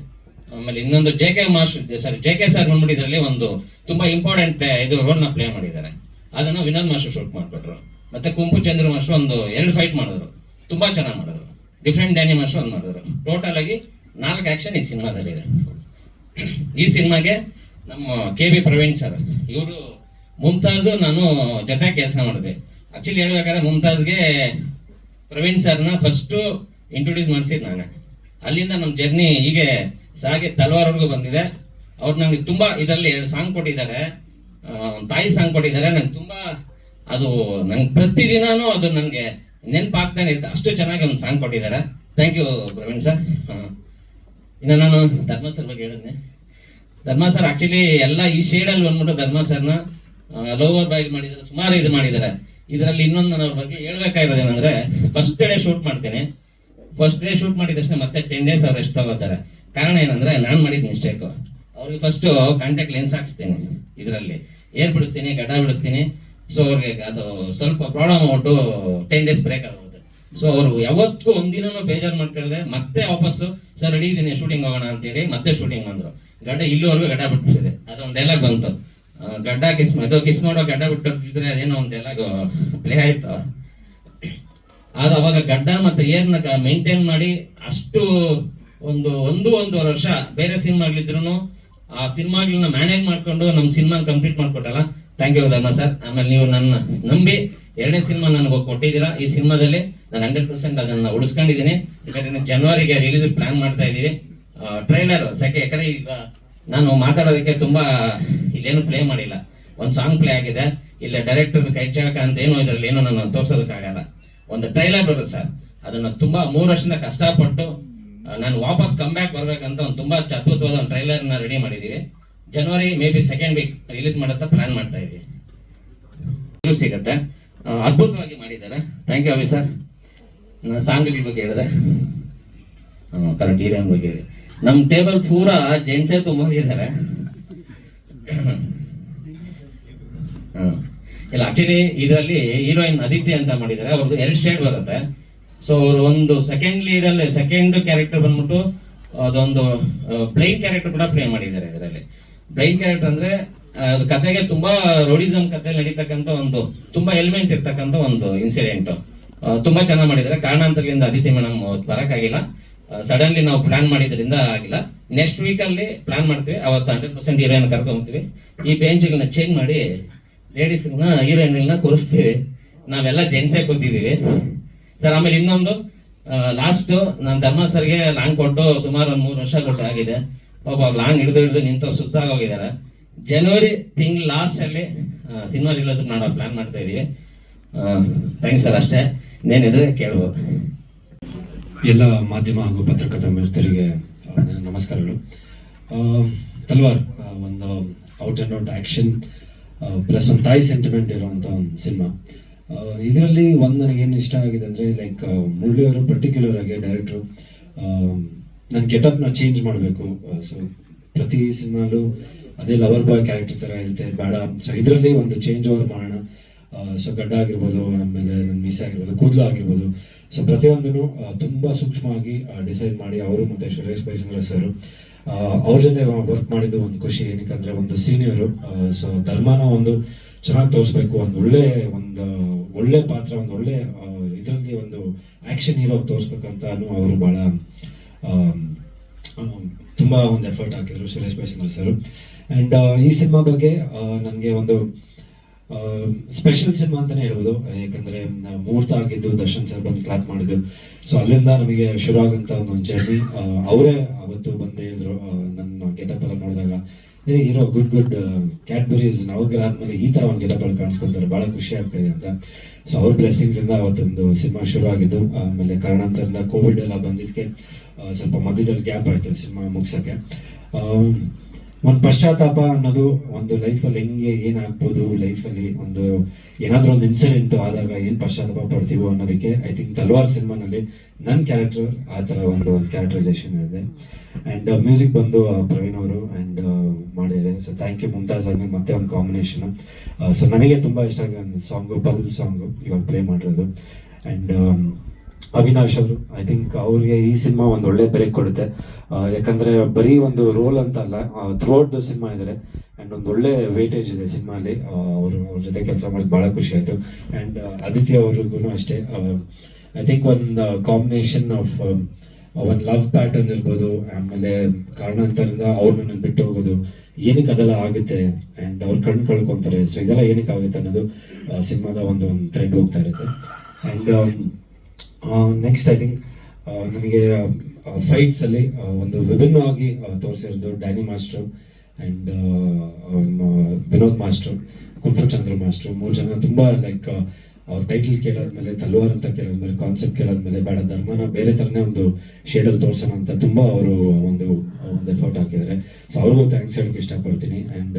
A: ಆಮೇಲೆ ಇನ್ನೊಂದು J K master sorry J K sir ಬಂದ್ಬಿಟ್ಟು ಇದರಲ್ಲಿ ಒಂದು ತುಂಬಾ ಇಂಪಾರ್ಟೆಂಟ್ ಇದು ರೋಲ್ನ ಪ್ಲೇ ಮಾಡಿದ್ದಾರೆ. ಅದನ್ನು ವಿನೋದ್ ಮಾಸ್ಟರ್ ಶೂಟ್ ಮಾಡಿಕೊಟ್ರು. ಮತ್ತೆ ಕುಂಪು ಚಂದ್ರ ಮಾಸ್ಟರ್ ಒಂದು ಎರಡು ಫೈಟ್ ಮಾಡಿದ್ರು. ತುಂಬಾ ಚೆನ್ನಾಗಿ ಮಾಡಿದ್ರು. ಡಿಫ್ರೆಂಟ್ ಡ್ಯಾನಿ ಮಾಸ್ಟರ್ ಒಂದು ಮಾಡಿದ್ರು. ಟೋಟಲ್ ಆಗಿ ನಾಲ್ಕು ಆಕ್ಷನ್ ಈ ಸಿನಿಮಾದಲ್ಲಿ ಇದೆ ಈ ಸಿನಿಮಾಗೆ ನಮ್ಮ ಕೆ ಬಿ ಪ್ರವೀಣ್ ಸರ್ ಇವರು ಮುಮ್ತಾಜು ನಾನು ಜೊತೆ ಕೆಲಸ ಮಾಡಿದೆ. ಆಕ್ಚುಲಿ ಹೇಳ್ಬೇಕಾದ್ರೆ ಮುಮ್ತಾಜ್ಗೆ ಪ್ರವೀಣ್ ಸರ್ನ ಫಸ್ಟ್ ಇಂಟ್ರೊಡ್ಯೂಸ್ ಮಾಡಿಸಿದ್ ನಾನೇ. ಅಲ್ಲಿಂದ ನಮ್ಮ ಜರ್ನಿ ಹೀಗೆ ಸಾಗಿ ತಲವಾರ್ವರೆಗೂ ಬಂದಿದೆ. ಅವ್ರು ನನಗೆ ತುಂಬಾ ಇದರಲ್ಲಿ ಎರಡು ಸಾಂಗ್ ಕೊಟ್ಟಿದ್ದಾರೆ. ತಾಯಿ ಸಾಂಗ್ ಕೊಟ್ಟಿದ್ದಾರೆ. ನಂಗೆ ತುಂಬಾ ಅದು ನಂಗೆ ಪ್ರತಿದಿನಾನು ಅದು ನನಗೆ ನೆನಪಾಗ್ತಾನೆ ಇತ್ತು ಅಷ್ಟು ಚೆನ್ನಾಗಿ ಒಂದು ಸಾಂಗ್ ಕೊಟ್ಟಿದ್ದಾರೆ. ಥ್ಯಾಂಕ್ ಯು ಪ್ರವೀಣ್ ಸರ್ ಇನ್ನು ನಾನು ಧರ್ಮ ಸರ್ ಬಗ್ಗೆ ಹೇಳಿದ್ನೆ. ಧರ್ಮ ಸರ್ ಆ್ಯಕ್ಚುಲಿ ಎಲ್ಲ ಈ ಶೇಡಲ್ಲಿ ಬಂದ್ಬಿಟ್ಟು ಧರ್ಮ ಸರ್ನ ಲೋವರ್ ಬಾಯ್ ಮಾಡಿದ್ದಾರೆ, ಸುಮಾರು ಇದು ಮಾಡಿದ್ದಾರೆ. ಇದರಲ್ಲಿ ಇನ್ನೊಂದು ನನ್ನ ಬಗ್ಗೆ ಹೇಳ್ಬೇಕಾಗಿರೋದು ಏನಂದ್ರೆ ಫಸ್ಟ್ ಡೇ ಶೂಟ್ ಮಾಡ್ತೀನಿ. ಫಸ್ಟ್ ಡೇ ಶೂಟ್ ಮಾಡಿದ ತಕ್ಷಣ ಮತ್ತೆ ಟೆನ್ ಡೇಸ್ ಅವ್ರು ಎಷ್ಟು ತಗೋತಾರೆ. ಕಾರಣ ಏನಂದ್ರೆ, ನಾನು ಮಾಡಿದ ಮಿಸ್ಟೇಕು ಅವ್ರಿಗೆ ಫಸ್ಟ್ ಕಾಂಟ್ಯಾಕ್ಟ್ ಲೆನ್ಸ್ ಹಾಕ್ಸ್ತೀನಿ ಇದರಲ್ಲಿ. ಏರ್ ಬಿಡಿಸ್ತೀನಿ, ಗಡ್ಡ ಬಿಡಿಸ್ತೀನಿ. ಸೊ ಅವ್ರಿಗೆ ಅದು ಸ್ವಲ್ಪ ಪ್ರಾಬ್ಲಮ್ ಆಗ್ಬಿಟ್ಟು ಟೆನ್ ಡೇಸ್ ಬ್ರೇಕ್ ಆಗುತ್ತೆ ಸೊ ಅವರು ಯಾವತ್ತೂ ಒಂದಿನೂ ಬೇಜಾರು ಮಾಡ್ಕೊಳ್ಳದೆ ಮತ್ತೆ ವಾಪಸ್ಸು, ಸರ್ ರೆಡಿ ಇದ್ದೀನಿ ಶೂಟಿಂಗ್ ಹೋಗೋಣ ಅಂತೇಳಿ ಮತ್ತೆ ಶೂಟಿಂಗ್ ಬಂದ್ರು. ಗಡ್ಡ ಇಲ್ಲಿವರೆಗೂ ಗಡ್ಡ ಬಿಟ್ಬಿಟ್ಟಿದೆ. ಅದೊಂದು ಡೈಲಾಗ್ ಬಂತು. ಗಡ್ಡ ಕಿಸ್ ಅದು ಕಿಸ್ ಮಾಡೋ ಗಡ್ಡ ಬಿಟ್ಟಿದ್ರೆ ಅದೇನೋ ಒಂದ್ ಎಲ್ಲ ಪ್ಲೇ ಆಯ್ತು. ಆದ ಅವಾಗ ಗಡ್ಡ ಮತ್ತೆ ಏರ್ನ ಮೇಂಟೈನ್ ಮಾಡಿ ಅಷ್ಟು ಒಂದು ಒಂದು ಒಂದೂವರೆ ವರ್ಷ ಬೇರೆ ಸಿನಿಮಾಗಳಿದ್ರು ಆ ಸಿನಿಮಾಗಳನ್ನ ಮ್ಯಾನೇಜ್ ಮಾಡ್ಕೊಂಡು ನಮ್ಮ cinema complete ಮಾಡ್ಕೊಟ್ಟಲ್ಲ. Thank you Dharma sir. ಆಮೇಲೆ ನೀವು ನನ್ನ ನಂಬಿ ಎರಡನೇ ಸಿನಿಮಾ ನನಗೆ ಕೊಟ್ಟಿದ್ದೀರಾ. ಈ ಸಿನಿಮಾದಲ್ಲಿ ನಾನು ಹಂಡ್ರೆಡ್ ಪರ್ಸೆಂಟ್ ಅದನ್ನ ಉಳಿಸ್ಕೊಂಡಿದ್ದೀನಿ. ಯಾಕಂದ್ರೆ ಜನವರಿಗೆ ರಿಲೀಸ್ ಪ್ಲಾನ್ ಮಾಡ್ತಾ ಇದ್ದೀವಿ. ಟ್ರೈಲರ್ ಸೆಕೆ ಯಾಕಂದ್ರೆ ಈಗ ನಾನು ಮಾತಾಡೋದಕ್ಕೆ ತುಂಬಾ ಇಲ್ಲೇನು ಪ್ಲೇ ಮಾಡಿಲ್ಲ. ಒಂದು ಸಾಂಗ್ ಪ್ಲೇ ಆಗಿದೆ. ಇಲ್ಲ ಡೈರೆಕ್ಟರ್ ಕೈ ಚಾಕ ಅಂತ ಏನು ಇದರಲ್ಲಿ ಏನೋ ನಾನು ತೋರ್ಸೋದಕ್ಕಾಗಲ್ಲ. ಒಂದು ಟ್ರೈಲರ್ ಬರುತ್ತೆ ಸರ್. ಅದನ್ನ ತುಂಬಾ ಮೂರು ವರ್ಷದಿಂದ ಕಷ್ಟಪಟ್ಟು ನಾನು ವಾಪಸ್ ಕಮ್ ಬ್ಯಾಕ್ ಬರಬೇಕಂತ ಒಂದು ತುಂಬಾ ಅದ್ಭುತವಾದ ಒಂದು ಟ್ರೈಲರ್ನ ರೆಡಿ ಮಾಡಿದೀವಿ. ಜನವರಿ may be second week release ಮಾಡತ್ತ ಪ್ಲಾನ್ ಮಾಡ್ತಾ ಇದೀವಿ ಸಿಗುತ್ತೆ. ಅದ್ಭುತವಾಗಿ ಮಾಡಿದ್ದಾರೆ. ಥ್ಯಾಂಕ್ ಯು ಅಭಿ ಸರ್ ನಾನು ಸಾಂಗ್ ಬಗ್ಗೆ ಹೇಳಿದೆ. ಕರೆಕ್ಟ್ ಹೀರೋಯಿನ್ ಬಗ್ಗೆ ಹೇಳಿ. ನಮ್ಮ ಟೇಬಲ್ ಪೂರಾ ಜೆಂಟ್ಸೇ ತುಂಬೋಗಿದ್ದಾರೆ. ಇಲ್ಲ ಆಕ್ಚುಲಿ ಇದರಲ್ಲಿ ಹೀರೋಯಿನ್ ಅದಿತಿ ಅಂತ ಮಾಡಿದ್ದಾರೆ ಅವ್ರದ್ದು ಎರಡು ಶೇಡ್ ಬರುತ್ತೆ. ಸೊ ಅವರು ಒಂದು ಸೆಕೆಂಡ್ ಲೀಡ್ ಅಲ್ಲಿ ಸೆಕೆಂಡ್ ಕ್ಯಾರೆಕ್ಟರ್ ಬಂದ್ಬಿಟ್ಟು ಅದೊಂದು ಬ್ಲೈಂಡ್ ಕ್ಯಾರೆಕ್ಟರ್ ಕೂಡ ಪ್ಲೇ ಮಾಡಿದ್ದಾರೆ ಇದರಲ್ಲಿ. ಬ್ಲೈಂಡ್ ಕ್ಯಾರೆಕ್ಟರ್ ಅಂದ್ರೆ ಅದು ಕತೆಗೆ ತುಂಬಾ ರೋಡಿಸಮ್ ಕಥೆಯಲ್ಲಿ ನಡೀತಕ್ಕಂಥ ಒಂದು, ತುಂಬಾ ಎಲಿಮೆಂಟ್ ಇರ್ತಕ್ಕಂಥ ಒಂದು ಇನ್ಸಿಡೆಂಟ್ ತುಂಬಾ ಚೆನ್ನಾಗಿ ಮಾಡಿದ್ದಾರೆ. ಕಾರಣಾಂತರದಿಂದ ಅದಿತಿ ಮೇಡಮ್ ಬರಕ್ಕಾಗಿಲ್ಲ. ಸಡನ್ಲಿ ನಾವು ಪ್ಲಾನ್ ಮಾಡಿದ್ರಿಂದ ಆಗಿಲ್ಲ. ನೆಕ್ಸ್ಟ್ ವೀಕಲ್ಲಿ ಪ್ಲಾನ್ ಮಾಡ್ತೀವಿ. ಅವತ್ತು ಹಂಡ್ರೆಡ್ ಪರ್ಸೆಂಟ್ ಹೀರೋಯಿನ್ ಕರ್ಕೊಂಡ್ಬರ್ತೀವಿ ಈ ಬೆಂಚ್ಗಳನ್ನ ಚೇಂಜ್ ಮಾಡಿ ಲೇಡೀಸ್ಗಳನ್ನ ಹೀರೋಯಿನ್ಗಳನ್ನ ಕೂರಿಸ್ತೀವಿ. ನಾವೆಲ್ಲ ಜೆಂಟ್ಸೇ ಕೂತಿದ್ದೀವಿ ಸರ್, ಆಮೇಲೆ ಇನ್ನೊಂದು ಲಾಸ್ಟು ನಾನು ಧರ್ಮ ಸರ್ಗೆ ಲಾಂಗ್ ಕೊಟ್ಟು ಸುಮಾರು ಒಂದು ಮೂರು ವರ್ಷ ಕೊಟ್ಟು ಆಗಿದೆ. ಒಬ್ಬ ಲಾಂಗ್ ಹಿಡಿದು ಹಿಡಿದು ನಿಂತು ಸುಸ್ತಾಗಿ ಹೋಗಿದ್ದಾರೆ. ಜನವರಿ ತಿಂಗ್ಳು ಲಾಸ್ಟಲ್ಲಿ ಸಿನಿಮಾ ರಿಲೀಸ್ ಮಾಡೋ ಪ್ಲಾನ್ ಮಾಡ್ತಾ ಇದ್ದೀವಿ ಥ್ಯಾಂಕ್ಸ್ ಸರ್ ಅಷ್ಟೇ. ಇನ್ನೇನಿದ್ರೆ ಕೇಳ್ಬೋದು.
B: ಎಲ್ಲ ಮಾಧ್ಯಮ ಹಾಗೂ ಪತ್ರಕರ್ತ ಮಿತ್ರರಿಗೆ ನಮಸ್ಕಾರಗಳು. ತಲ್ವಾರ್ ಒಂದು out and out action plus ಒಂದು ತಾಯಿ ಸೆಂಟಿಮೆಂಟ್ ಇರುವಂಥ ಒಂದು ಸಿನಿಮಾ. ಇದರಲ್ಲಿ ಒಂದು ಏನು ಇಷ್ಟ ಆಗಿದೆ ಅಂದರೆ, ಲೈಕ್ ಮುರಳಿಯವರು ಪರ್ಟಿಕ್ಯುಲರ್ ಆಗಿ ಡೈರೆಕ್ಟ್ರು ನನ್ನ ಗೆಟಪ್ನ ಚೇಂಜ್ ಮಾಡಬೇಕು. ಸೊ ಪ್ರತಿ ಸಿನಿಮಾಲು ಅದೇ ಲವರ್ ಬಾಯ್ ಕ್ಯಾರೆಕ್ಟರ್ ಥರ ಇರುತ್ತೆ, ಬೇಡ. ಸೊ ಇದರಲ್ಲಿ ಒಂದು ಚೇಂಜ್ ಓವರ್ ಮಾಡೋಣ. ಸೊ ಗಡ್ಡ ಆಗಿರ್ಬೋದು, ಆಮೇಲೆ ನನ್ನ ಮೀಸೆ ಆಗಿರ್ಬೋದು, ಕೂದಲು ಆಗಿರ್ಬೋದು ಸೊ ಪ್ರತಿಯೊಂದನ್ನು ತುಂಬ ಸೂಕ್ಷ್ಮವಾಗಿ ಡಿಸೈಡ್ ಮಾಡಿ ಅವರು ಮತ್ತೆ ಸುರೇಶ್ ಬೈಸಂದ್ರ ಸರ್ ಅವ್ರ ಜೊತೆ ವರ್ಕ್ ಮಾಡಿದ್ದು ಒಂದು ಖುಷಿ ಏನಕ್ಕೆ ಒಂದು ಸೀನಿಯರು ಸೊ ಧರ್ಮನ ಒಂದು ಚೆನ್ನಾಗಿ ತೋರಿಸ್ಬೇಕು ಒಂದು ಒಳ್ಳೆ ಒಂದು ಒಳ್ಳೆ ಪಾತ್ರ ಒಂದು ಒಳ್ಳೆ ಇದರಲ್ಲಿ ಒಂದು ಆಕ್ಷನ್ ಹೀರೋ ತೋರಿಸ್ಬೇಕಂತ ಅವರು ಆಮ್, ತುಂಬಾ ಒಂದು ಎಫರ್ಟ್ ಹಾಕಿದ್ರು ಸುರೇಶ್ ಬೈಸಂದ್ರ ಸರ್. ಅಂಡ್ ಈ ಸಿನಿಮಾ ಬಗ್ಗೆ ನನಗೆ ಒಂದು ಸ್ಪೆಷಲ್ ಸಿನಿಮಾ ಅಂತಾನೆ ಹೇಳ್ಬೋದು. ಯಾಕಂದ್ರೆ ಮುಹೂರ್ತ ಆಗಿದ್ದು ದರ್ಶನ್ ಸರ್ ಬಂದು ಕ್ಲಾಪ್ ಮಾಡಿದ್ದು. ಸೊ ಅಲ್ಲಿಂದ ನಮಗೆ ಶುರು ಆಗಂತ ಒಂದು ಜರ್ನಿ ಅವರೇ ಅವತ್ತು ಬಂದೇ ಹೇಳಿದ್ರು ನನ್ನ ಗೆಟಪ್ ಎಲ್ಲ ನೋಡಿದಾಗ, ಏ, ಹೀರೋ ಗುಡ್ ಗುಡ್ ಕ್ಯಾಡ್ಬರೀಸ್ ನವಗ್ರಹ ಆದ್ಮೇಲೆ ಈ ತರ ಒಂದು ಗೆಟಪ್ ಅಲ್ಲಿ ಕಾಣಿಸ್ಕೊತಾರೆ. ಬಹಳ ಖುಷಿ ಆಗ್ತಾ ಅಂತ. ಸೊ ಅವ್ರ ಬ್ಲೆಸ್ಸಿಂಗ್ಸ್ ಇಂದ ಅವತ್ತೊಂದು ಸಿನಿಮಾ ಶುರು ಆಗಿದ್ದು ಆಮೇಲೆ ಕಾರಣಾಂತರದಿಂದ ಕೋವಿಡ್ ಎಲ್ಲ ಬಂದಿದ್ದಕ್ಕೆ ಸ್ವಲ್ಪ ಮಧ್ಯದಲ್ಲಿ ಗ್ಯಾಪ್ ಆಯ್ತು ಸಿನಿಮಾ ಮುಗ್ಸಕ್ಕೆ. ಒಂದು ಪಶ್ಚಾತ್ತಾಪ ಅನ್ನೋದು ಒಂದು ಲೈಫಲ್ಲಿ ಹೆಂಗೆ ಏನಾಗ್ಬೋದು ಲೈಫಲ್ಲಿ ಒಂದು ಏನಾದರೂ ಒಂದು ಇನ್ಸಿಡೆಂಟ್ ಆದಾಗ ಏನು ಪಶ್ಚಾತ್ತಾಪ ಪಡ್ತೀವೋ ಅನ್ನೋದಕ್ಕೆ ಐ ಥಿಂಕ್ ತಲ್ವಾರ್ ಸಿನಿಮಾನಲ್ಲಿ ನನ್ನ ಕ್ಯಾರೆಕ್ಟರ್ ಆ ಥರ ಒಂದು ಒಂದು ಕ್ಯಾರೆಕ್ಟರೈಸೇಷನ್ ಇದೆ ಆ್ಯಂಡ್ ಮ್ಯೂಸಿಕ್ ಬಂದು ಪ್ರವೀಣ್ ಅವರು ಆ್ಯಂಡ್ ಮಾಡಿದ್ದಾರೆ. ಸೊ ಥ್ಯಾಂಕ್ ಯು ಮುಮ್ತಾಜ್ ಆದ್ಮೇಲೆ ಮತ್ತೆ ಒಂದು ಕಾಂಬಿನೇಷನ್ ಸೊ ನನಗೆ ತುಂಬ ಇಷ್ಟ ಆಗಿದೆ ಒಂದು ಸಾಂಗು ಪಲ್ ಸಾಂಗು ಇವಾಗ ಪ್ಲೇ ಮಾಡಿರೋದು. ಆ್ಯಂಡ್ ಅವಿನಾಶ್ ಅವರು ಐ ಥಿಂಕ್ ಅವ್ರಿಗೆ ಈ ಸಿನಿಮಾ ಒಂದು ಒಳ್ಳೆ ಬ್ರೇಕ್ ಕೊಡುತ್ತೆ. ಯಾಕಂದ್ರೆ ಬರೀ ಒಂದು ರೋಲ್ ಅಂತ ಅಲ್ಲ ಥ್ರೂಔಟ್ ದ ಸಿನಿಮಾ ಇದ್ದಾರೆ ಅಂಡ್ ಒಂದು ಒಳ್ಳೆ ವೇಟೇಜ್ ಇದೆ ಸಿನಿಮಾಲಿ. ಅವರು ಅವ್ರ ಜೊತೆ ಕೆಲಸ ಮಾಡಿ ಬಹಳ ಖುಷಿ ಆಯ್ತು. ಅಂಡ್ ಆದಿತ್ಯ ಅವ್ರಿಗೂ ಅಷ್ಟೇ. ಐ ಥಿಂಕ್ ಒಂದು ಕಾಂಬಿನೇಷನ್ ಆಫ್ ಒಂದು ಲವ್ ಪ್ಯಾಟರ್ನ್ ಇರ್ಬೋದು, ಆಮೇಲೆ ಕಾರಣಾಂತರದಿಂದ ಅವ್ರು ನನ್ನ ಬಿಟ್ಟು ಹೋಗೋದು, ಏನಕ್ಕೆ ಅದೆಲ್ಲ ಆಗುತ್ತೆ ಅಂಡ್ ಅವ್ರು ಕಣ್ಣು ಕಳ್ಕೊತಾರೆ. ಸೊ ಇದೆಲ್ಲ ಏನಕ್ಕೆ ಆಗುತ್ತೆ ಅನ್ನೋದು ಸಿನಿಮಾದ ಒಂದು ಒಂದು ಥ್ರೆಡ್ ಹೋಗ್ತಾ ಇರುತ್ತೆ. ಅಂಡ್ ನೆಕ್ಸ್ಟ್ ಐ ಥಿಂಕ್ ನನಗೆ ಫೈಟ್ಸ್ ಅಲ್ಲಿ ಒಂದು ವಿಭಿನ್ನವಾಗಿ ತೋರಿಸಿರೋದು Danny master and Vinod master ಕುಲ್ಫು Chandra master ಮೂರು ಜನ ತುಂಬಾ ಲೈಕ್ ಅವ್ರ ಟೈಟಲ್ ಕೇಳಾದ್ಮೇಲೆ ತಲ್ವಾರ್ ಅಂತ ಕೇಳಾದ್ಮೇಲೆ ಕಾನ್ಸೆಪ್ಟ್ ಕೇಳಾದ್ಮೇಲೆ ಬೇಡ ಧರ್ಮನ ಬೇರೆ ಥರನೇ ಒಂದು ಶೇಡಲ್ಲಿ ತೋರಿಸೋಣ ಅಂತ ತುಂಬ ಅವರು ಒಂದು ಒಂದು ಎಫರ್ಟ್ ಹಾಕಿದ್ದಾರೆ. ಸೊ ಅವ್ರಿಗೂ ಥ್ಯಾಂಕ್ಸ್ ಹೇಳಕ್ಕೆ ಇಷ್ಟಪಡ್ತೀನಿ. ಆ್ಯಂಡ್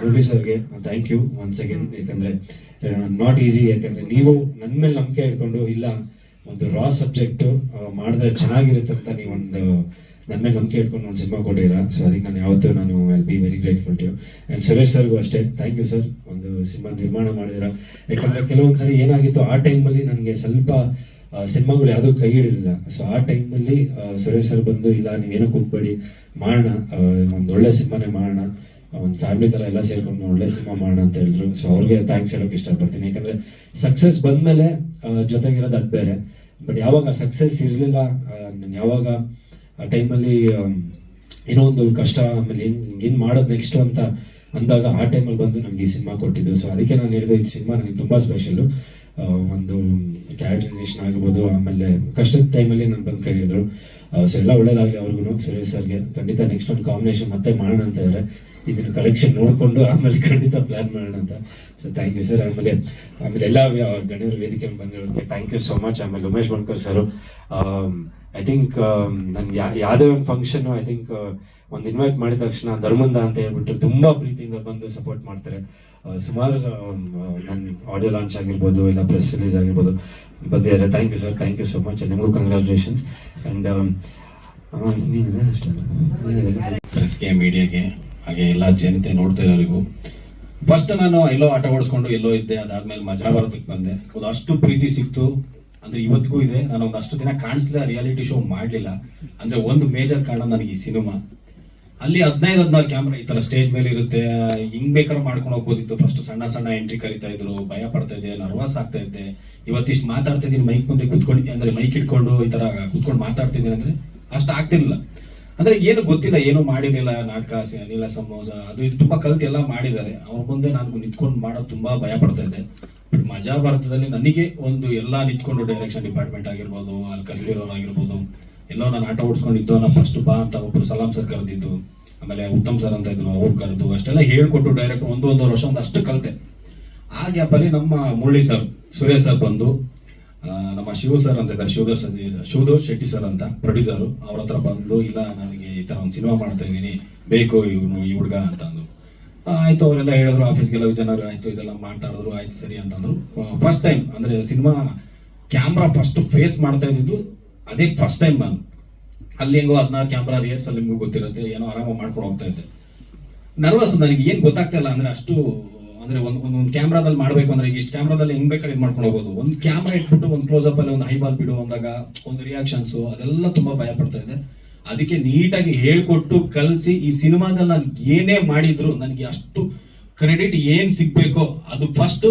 B: ಮೂವಿ ಸರ್ಗೆ ಥ್ಯಾಂಕ್ ಯು ಒನ್ಸ್ ಅಗೇನ್ ಯಾಕಂದರೆ ನಾಟ್ ಈಸಿ ಯಾಕಂದರೆ ನೀವು ನನ್ನ ಮೇಲೆ ನಂಬಿಕೆ ಇಟ್ಕೊಂಡು ಇಲ್ಲ ಒಂದು ರಾ ಸಬ್ಜೆಕ್ಟು ಮಾಡಿದ್ರೆ ಚೆನ್ನಾಗಿರುತ್ತೆ ಅಂತ ನೀವು ಒಂದು ನನ್ನ ಮೇಲೆ ನಂಬಿಕೆ ಇಟ್ಕೊಂಡು ಒಂದು ಸಿನಿಮಾ ಕೊಟ್ಟಿರ. ಸೊ ಅದಕ್ಕೆ ನಾನು ಯಾವತ್ತೂ ನಾನು I'll be very grateful to and Suresh ಸರ್ಗೂ ಅಷ್ಟೇ. ಥ್ಯಾಂಕ್ ಯು ಸರ್ ಒಂದು ಸಿನಿಮಾ ನಿರ್ಮಾಣ ಮಾಡಿದ್ರ ಯಾಕಂದರೆ ಕೆಲವೊಂದು ಸರಿ ಏನಾಗಿತ್ತು, ಆ ಟೈಮಲ್ಲಿ ನನಗೆ ಸ್ವಲ್ಪ ಸಿನಿಮಾಗಳು ಯಾವುದೂ ಕೈ ಹಿಡಿಲಿಲ್ಲ. ಸೊ ಆ ಟೈಮಲ್ಲಿ ಸುರೇಶ್ ಸರ್ ಬಂದು, ಇಲ್ಲ, ನೀವೇನೋ ಕೂತ್ಬೇಡಿ. ಮಾಡೋಣ. ಒಂದು ಒಳ್ಳೆ ಸಿನಿಮಾನೇ ಮಾಡೋಣ. ಒಂದು ಫ್ಯಾಮಿಲಿ ಥರ ಎಲ್ಲ ಸೇರ್ಕೊಂಡು ಒಳ್ಳೆ ಸಿನಿಮಾ ಮಾಡೋಣ ಅಂತ ಹೇಳಿದ್ರು. ಸೊ ಅವ್ರಿಗೆ ಥ್ಯಾಂಕ್ಸ್ ಹೇಳೋಕೆ ಇಷ್ಟಪಡ್ತೀನಿ. ಯಾಕಂದರೆ ಸಕ್ಸಸ್ ಬಂದಮೇಲೆ ಜೊತೆಗಿರೋದು ಅದು ಬೇರೆ. ಬಟ್ ಯಾವಾಗ ಸಕ್ಸಸ್ ಇರಲಿಲ್ಲ ನಾನು ಯಾವಾಗ, ಆ ಟೈಮಲ್ಲಿ ಏನೋ ಒಂದು ಕಷ್ಟ, ಆಮೇಲೆ ಏನು ಏನು ಮಾಡೋದು ನೆಕ್ಸ್ಟ್ ಅಂತ ಅಂದಾಗ ಆ ಟೈಮಲ್ಲಿ ಬಂದು ನನಗೆ ಈ ಸಿನಿಮಾ ಕೊಟ್ಟಿದ್ದು. ಸೊ ಅದಕ್ಕೆ ನಾನು ಹೇಳಿದೆ ಈ ಸಿನಿಮಾ ನನಗೆ ತುಂಬ ಸ್ಪೆಷಲು ಒಂದು ಕ್ಯಾರೆಕ್ಟರೈಸೇಷನ್ ಆಗಿರ್ಬೋದು ಆಮೇಲೆ ಕಷ್ಟದ ಟೈಮಲ್ಲಿ ನಾನು ಬಂದು ಕೈ ಸೊ ಎಲ್ಲ ಒಳ್ಳೇದಾಗಲಿ ಅವ್ರಿಗೂ ಸುರೇಶ್ ಸರ್ಗೆ ಖಂಡಿತ ನೆಕ್ಸ್ಟ್ ಒಂದು ಕಾಂಬಿನೇಷನ್ ಮತ್ತೆ ಮಾಡೋಣ ಅಂತ ಇದ್ದಾರೆ ಇದನ್ನ ಕಲೆಕ್ಷನ್ ನೋಡಿಕೊಂಡು ಆಮೇಲೆ ಖಂಡಿತ ಪ್ಲಾನ್ ಮಾಡೋಣ ಅಂತ. ಸೊ ಥ್ಯಾಂಕ್ ಯು ಸರ್ ಆಮೇಲೆ ಆಮೇಲೆ ಎಲ್ಲ ಗಣ್ಯರು ವೇದಿಕೆ ಬಂದಿರೋದಕ್ಕೆ ಥ್ಯಾಂಕ್ ಯು ಸೋ ಮಚ್ ಆಮೇಲೆ Umesh Bankar sir I think ನನ್ಗೆ ಯಾವುದೇ ಒಂದು ಫಂಕ್ಷನ್ ಐ ಥಿಂಕ್ ಒಂದು ಇನ್ವೈಟ್ ಮಾಡಿದ ತಕ್ಷಣ ಧರ್ಮಂದ ಅಂತ ಹೇಳ್ಬಿಟ್ಟು ತುಂಬಾ ಪ್ರೀತಿಯಿಂದ ಬಂದು ಸಪೋರ್ಟ್ ಮಾಡ್ತಾರೆ. ಸುಮಾರು ನನ್ನ ಆಡಿಯೋ ಲಾಂಚ್ ಆಗಿರ್ಬೋದು, ಇಲ್ಲ ಪ್ರೆಸ್ ರಿಲೀಸ್ ಆಗಿರ್ಬೋದು. ಬಂದಿದ್ದಾರೆ thank you sir thank you so much ನಿಮಗೂ ಕಂಗ್ರ್ಯಾಚುಲೇಷನ್ಸ್ ಆ್ಯಂಡ್ ಅಷ್ಟೇ?
C: ಪ್ರೆಸ್ಗೆ ಮೀಡಿಯಾಗೆ ಹಾಗೆ ಎಲ್ಲ ಜನತೆ ನೋಡ್ತಾ ಇರೋರಿಗೂ. ಫಸ್ಟ್ ನಾನು ಎಲ್ಲೋ ಆಟ ಓಡಿಸ್ಕೊಂಡು ಎಲ್ಲೋ ಇದ್ದೆ, ಅದಾದ್ಮೇಲೆ ಮಜಾ ಬರೋದಕ್ಕೆ ಬಂದೆ. ಒಂದು ಅಷ್ಟು ಪ್ರೀತಿ ಸಿಕ್ತು. ಅಂದ್ರೆ ಇವತ್ತಿಗೂ ಇದೆ. ನಾನು ಒಂದು ಅಷ್ಟು ದಿನ ಕಾಣಿಸ್ಲಿಲ್ಲ ರಿಯಾಲಿಟಿ ಶೋ ಮಾಡಲಿಲ್ಲ. ಅಂದ್ರೆ ಒಂದು ಮೇಜರ್ ಕಾರಣ ನನಗೆ ಈ ಸಿನಿಮಾ. ಅಲ್ಲಿ ಹದಿನೈದು, ಹದಿನಾರು ಕ್ಯಾಮ್ರಾ ಈ ತರ ಸ್ಟೇಜ್ ಮೇಲೆ ಇರುತ್ತೆ. ಹಿಂಗ್ ಬೇಕಾದ್ರೂ ಮಾಡ್ಕೊಂಡು ಹೋಗ್ಬೋದಿತ್ತು. ಫಸ್ಟ್ ಸಣ್ಣ ಸಣ್ಣ ಎಂಟ್ರಿ ಕರಿತಾ ಇದ್ರು. ಭಯ ಪಡ್ತಾ ಇದ್ದೆ ನರ್ವಸ್ ಆಗ್ತಾ ಇದ್ದೆ. ಇವತ್ತಿಷ್ಟು ಮಾತಾಡ್ತಿದ್ದೀನಿ ಮೈಕ್ ಮುಂದೆ ಕುತ್ಕೊಂಡು, ಅಂದ್ರೆ ಮೈಕ್ ಇಟ್ಕೊಂಡು ಈ ತರ ಕುತ್ಕೊಂಡು ಮಾತಾಡ್ತಿದ್ದೀನಿ ಅಂದ್ರೆ ಅಷ್ಟು ಆಗ್ತಿರ್ಲಿಲ್ಲ. ಅಂದ್ರೆ ಏನು ಗೊತ್ತಿಲ್ಲ, ಏನು ಮಾಡಿರಲಿಲ್ಲ, ನಾಟಕ ಅನಿಲ ನೀಲ ಸಮೋಸ ಅದು ಇದು ತುಂಬಾ ಕಲ್ತು ಎಲ್ಲ ಮಾಡಿದ್ದಾರೆ. ಅವ್ರ ಮುಂದೆ ನಾನು ನಿಂತ್ಕೊಂಡು ಮಾಡೋದು ತುಂಬಾ ಭಯ ಪಡ್ತಾ ಇದ್ದೆ. ಬಟ್ ಮಜಾ ಭಾರತದಲ್ಲಿ ನನಗೆ ಒಂದು ಎಲ್ಲ ನಿಂತ್ಕೊಂಡು ಡೈರೆಕ್ಷನ್ ಡಿಪಾರ್ಟ್ಮೆಂಟ್ ಆಗಿರ್ಬೋದು, ಅಲ್ಲಿ ಕರ್ಸಿರೋರು ಆಗಿರ್ಬೋದು, ಎಲ್ಲೋ ನಾನು ಆಟ ಓಡಿಸ್ಕೊಂಡಿದ್ದು ನಾ ಫಸ್ಟ್ ಬಾ ಅಂತ ಒಬ್ರು ಸಲಾಂ ಸರ್ ಕರೆದಿದ್ದು, ಆಮೇಲೆ ಉತ್ತಮ್ ಸರ್ ಅಂತ ಇದ್ರು, ಅವ್ರು ಕರೆದು, ಅಷ್ಟೆಲ್ಲ ಹೇಳ್ಕೊಟ್ಟು ಡೈರೆಕ್ಟ್ ಒಂದು ಒಂದೂವರೆ ವರ್ಷ ಒಂದಷ್ಟು ಕಲಿತೆ. ಆ ಗ್ಯಾಪಲ್ಲಿ ನಮ್ಮ ಮುರಳಿ ಸರ್ ಸುರೇಶ್ ಸರ್ ಬಂದು ನಮ್ಮ ಶಿವ ಸರ್ ಅಂತ ಇದ್ದಾರೆ. ಶಿವದೋಷ್ ಶಿವದೋಷ್ ಶೆಟ್ಟಿ ಸರ್ ಅಂತ ಪ್ರೊಡ್ಯೂಸರು ಅವ್ರ ಹತ್ರ ಬಂದು, ಇಲ್ಲ, ನನಗೆ ಈ ತರ ಒಂದು ಸಿನಿಮಾ ಮಾಡ್ತಾ ಇದ್ದೀನಿ, ಬೇಕು ಇವನು ಈ ಹುಡುಗ ಅಂತ ಆಯ್ತು, ಅವರೆಲ್ಲ ಹೇಳಿದ್ರು ಆಫೀಸ್ಗೆಲ್ಲ ಜನರು ಆಯಿತು, ಇದೆಲ್ಲ ಮಾತಾಡಿದ್ರು ಆಯ್ತು, ಸರಿ ಅಂತಂದ್ರು. ಫಸ್ಟ್ ಟೈಮ್ ಅಂದ್ರೆ ಸಿನಿಮಾ ಕ್ಯಾಮ್ರಾ ಫಸ್ಟ್ ಫೇಸ್ ಮಾಡ್ತಾ ಇದ್ದಿದ್ದು, ಅದೇ ಫಸ್ಟ್ ಟೈಮ್ ನಾನು. ಅಲ್ಲಿ ಹೆಂಗೋ ಹದಿನಾರು ಕ್ಯಾಮ್ರಾ ರಿಹರ್ಸಲ್ ನಿಮಗೂ ಗೊತ್ತಿರುತ್ತೆ, ಏನೋ ಆರಾಮಾಗಿ ಮಾಡ್ಕೊಂಡು ಹೋಗ್ತಾ ಇದ್ದೆ. ನರ್ವಸ್ ನನಗೆ ಏನು ಗೊತ್ತಾಗ್ತಾ ಇಲ್ಲ, ಅಂದ್ರೆ ಅಷ್ಟು ಅಂದ್ರೆ ಒಂದು ಒಂದು ಕ್ಯಾಮ್ರಾದಲ್ಲಿ ಮಾಡ್ಬೇಕು ಅಂದ್ರೆ ಈಗ ಇಷ್ಟು ಕ್ಯಾಮ್ರಾದಲ್ಲಿ ಹೆಂಗ್ ಬೇಕಾದ್ರೆ ಇದು ಮಾಡ್ಕೊಂಡು ಹೋಗ್ಬೋದು. ಒಂದು ಕ್ಯಾಮ್ರಾ ಇಟ್ಬಿಟ್ಟು ಒಂದು ಕ್ಲೋಸ್ ಅಪ್ ಅಲ್ಲಿ ಒಂದು ಹೈಬಾಲ್ ಬಿಡು ಅಂದಾಗ ಒಂದು ರಿಯಾಕ್ಷನ್ಸ್ ಅದೆಲ್ಲ ತುಂಬಾ ಭಯ ಪಡ್ತಾ ಇದೆ. ಅದಕ್ಕೆ ನೀಟಾಗಿ ಹೇಳ್ಕೊಟ್ಟು ಕಲಿಸಿ ಈ ಸಿನಿಮಾದಲ್ಲಿ ನಾನು ಏನೇ ಮಾಡಿದ್ರು ನನಗೆ ಅಷ್ಟು ಕ್ರೆಡಿಟ್ ಏನ್ ಸಿಗ್ಬೇಕೋ ಅದು ಫಸ್ಟ್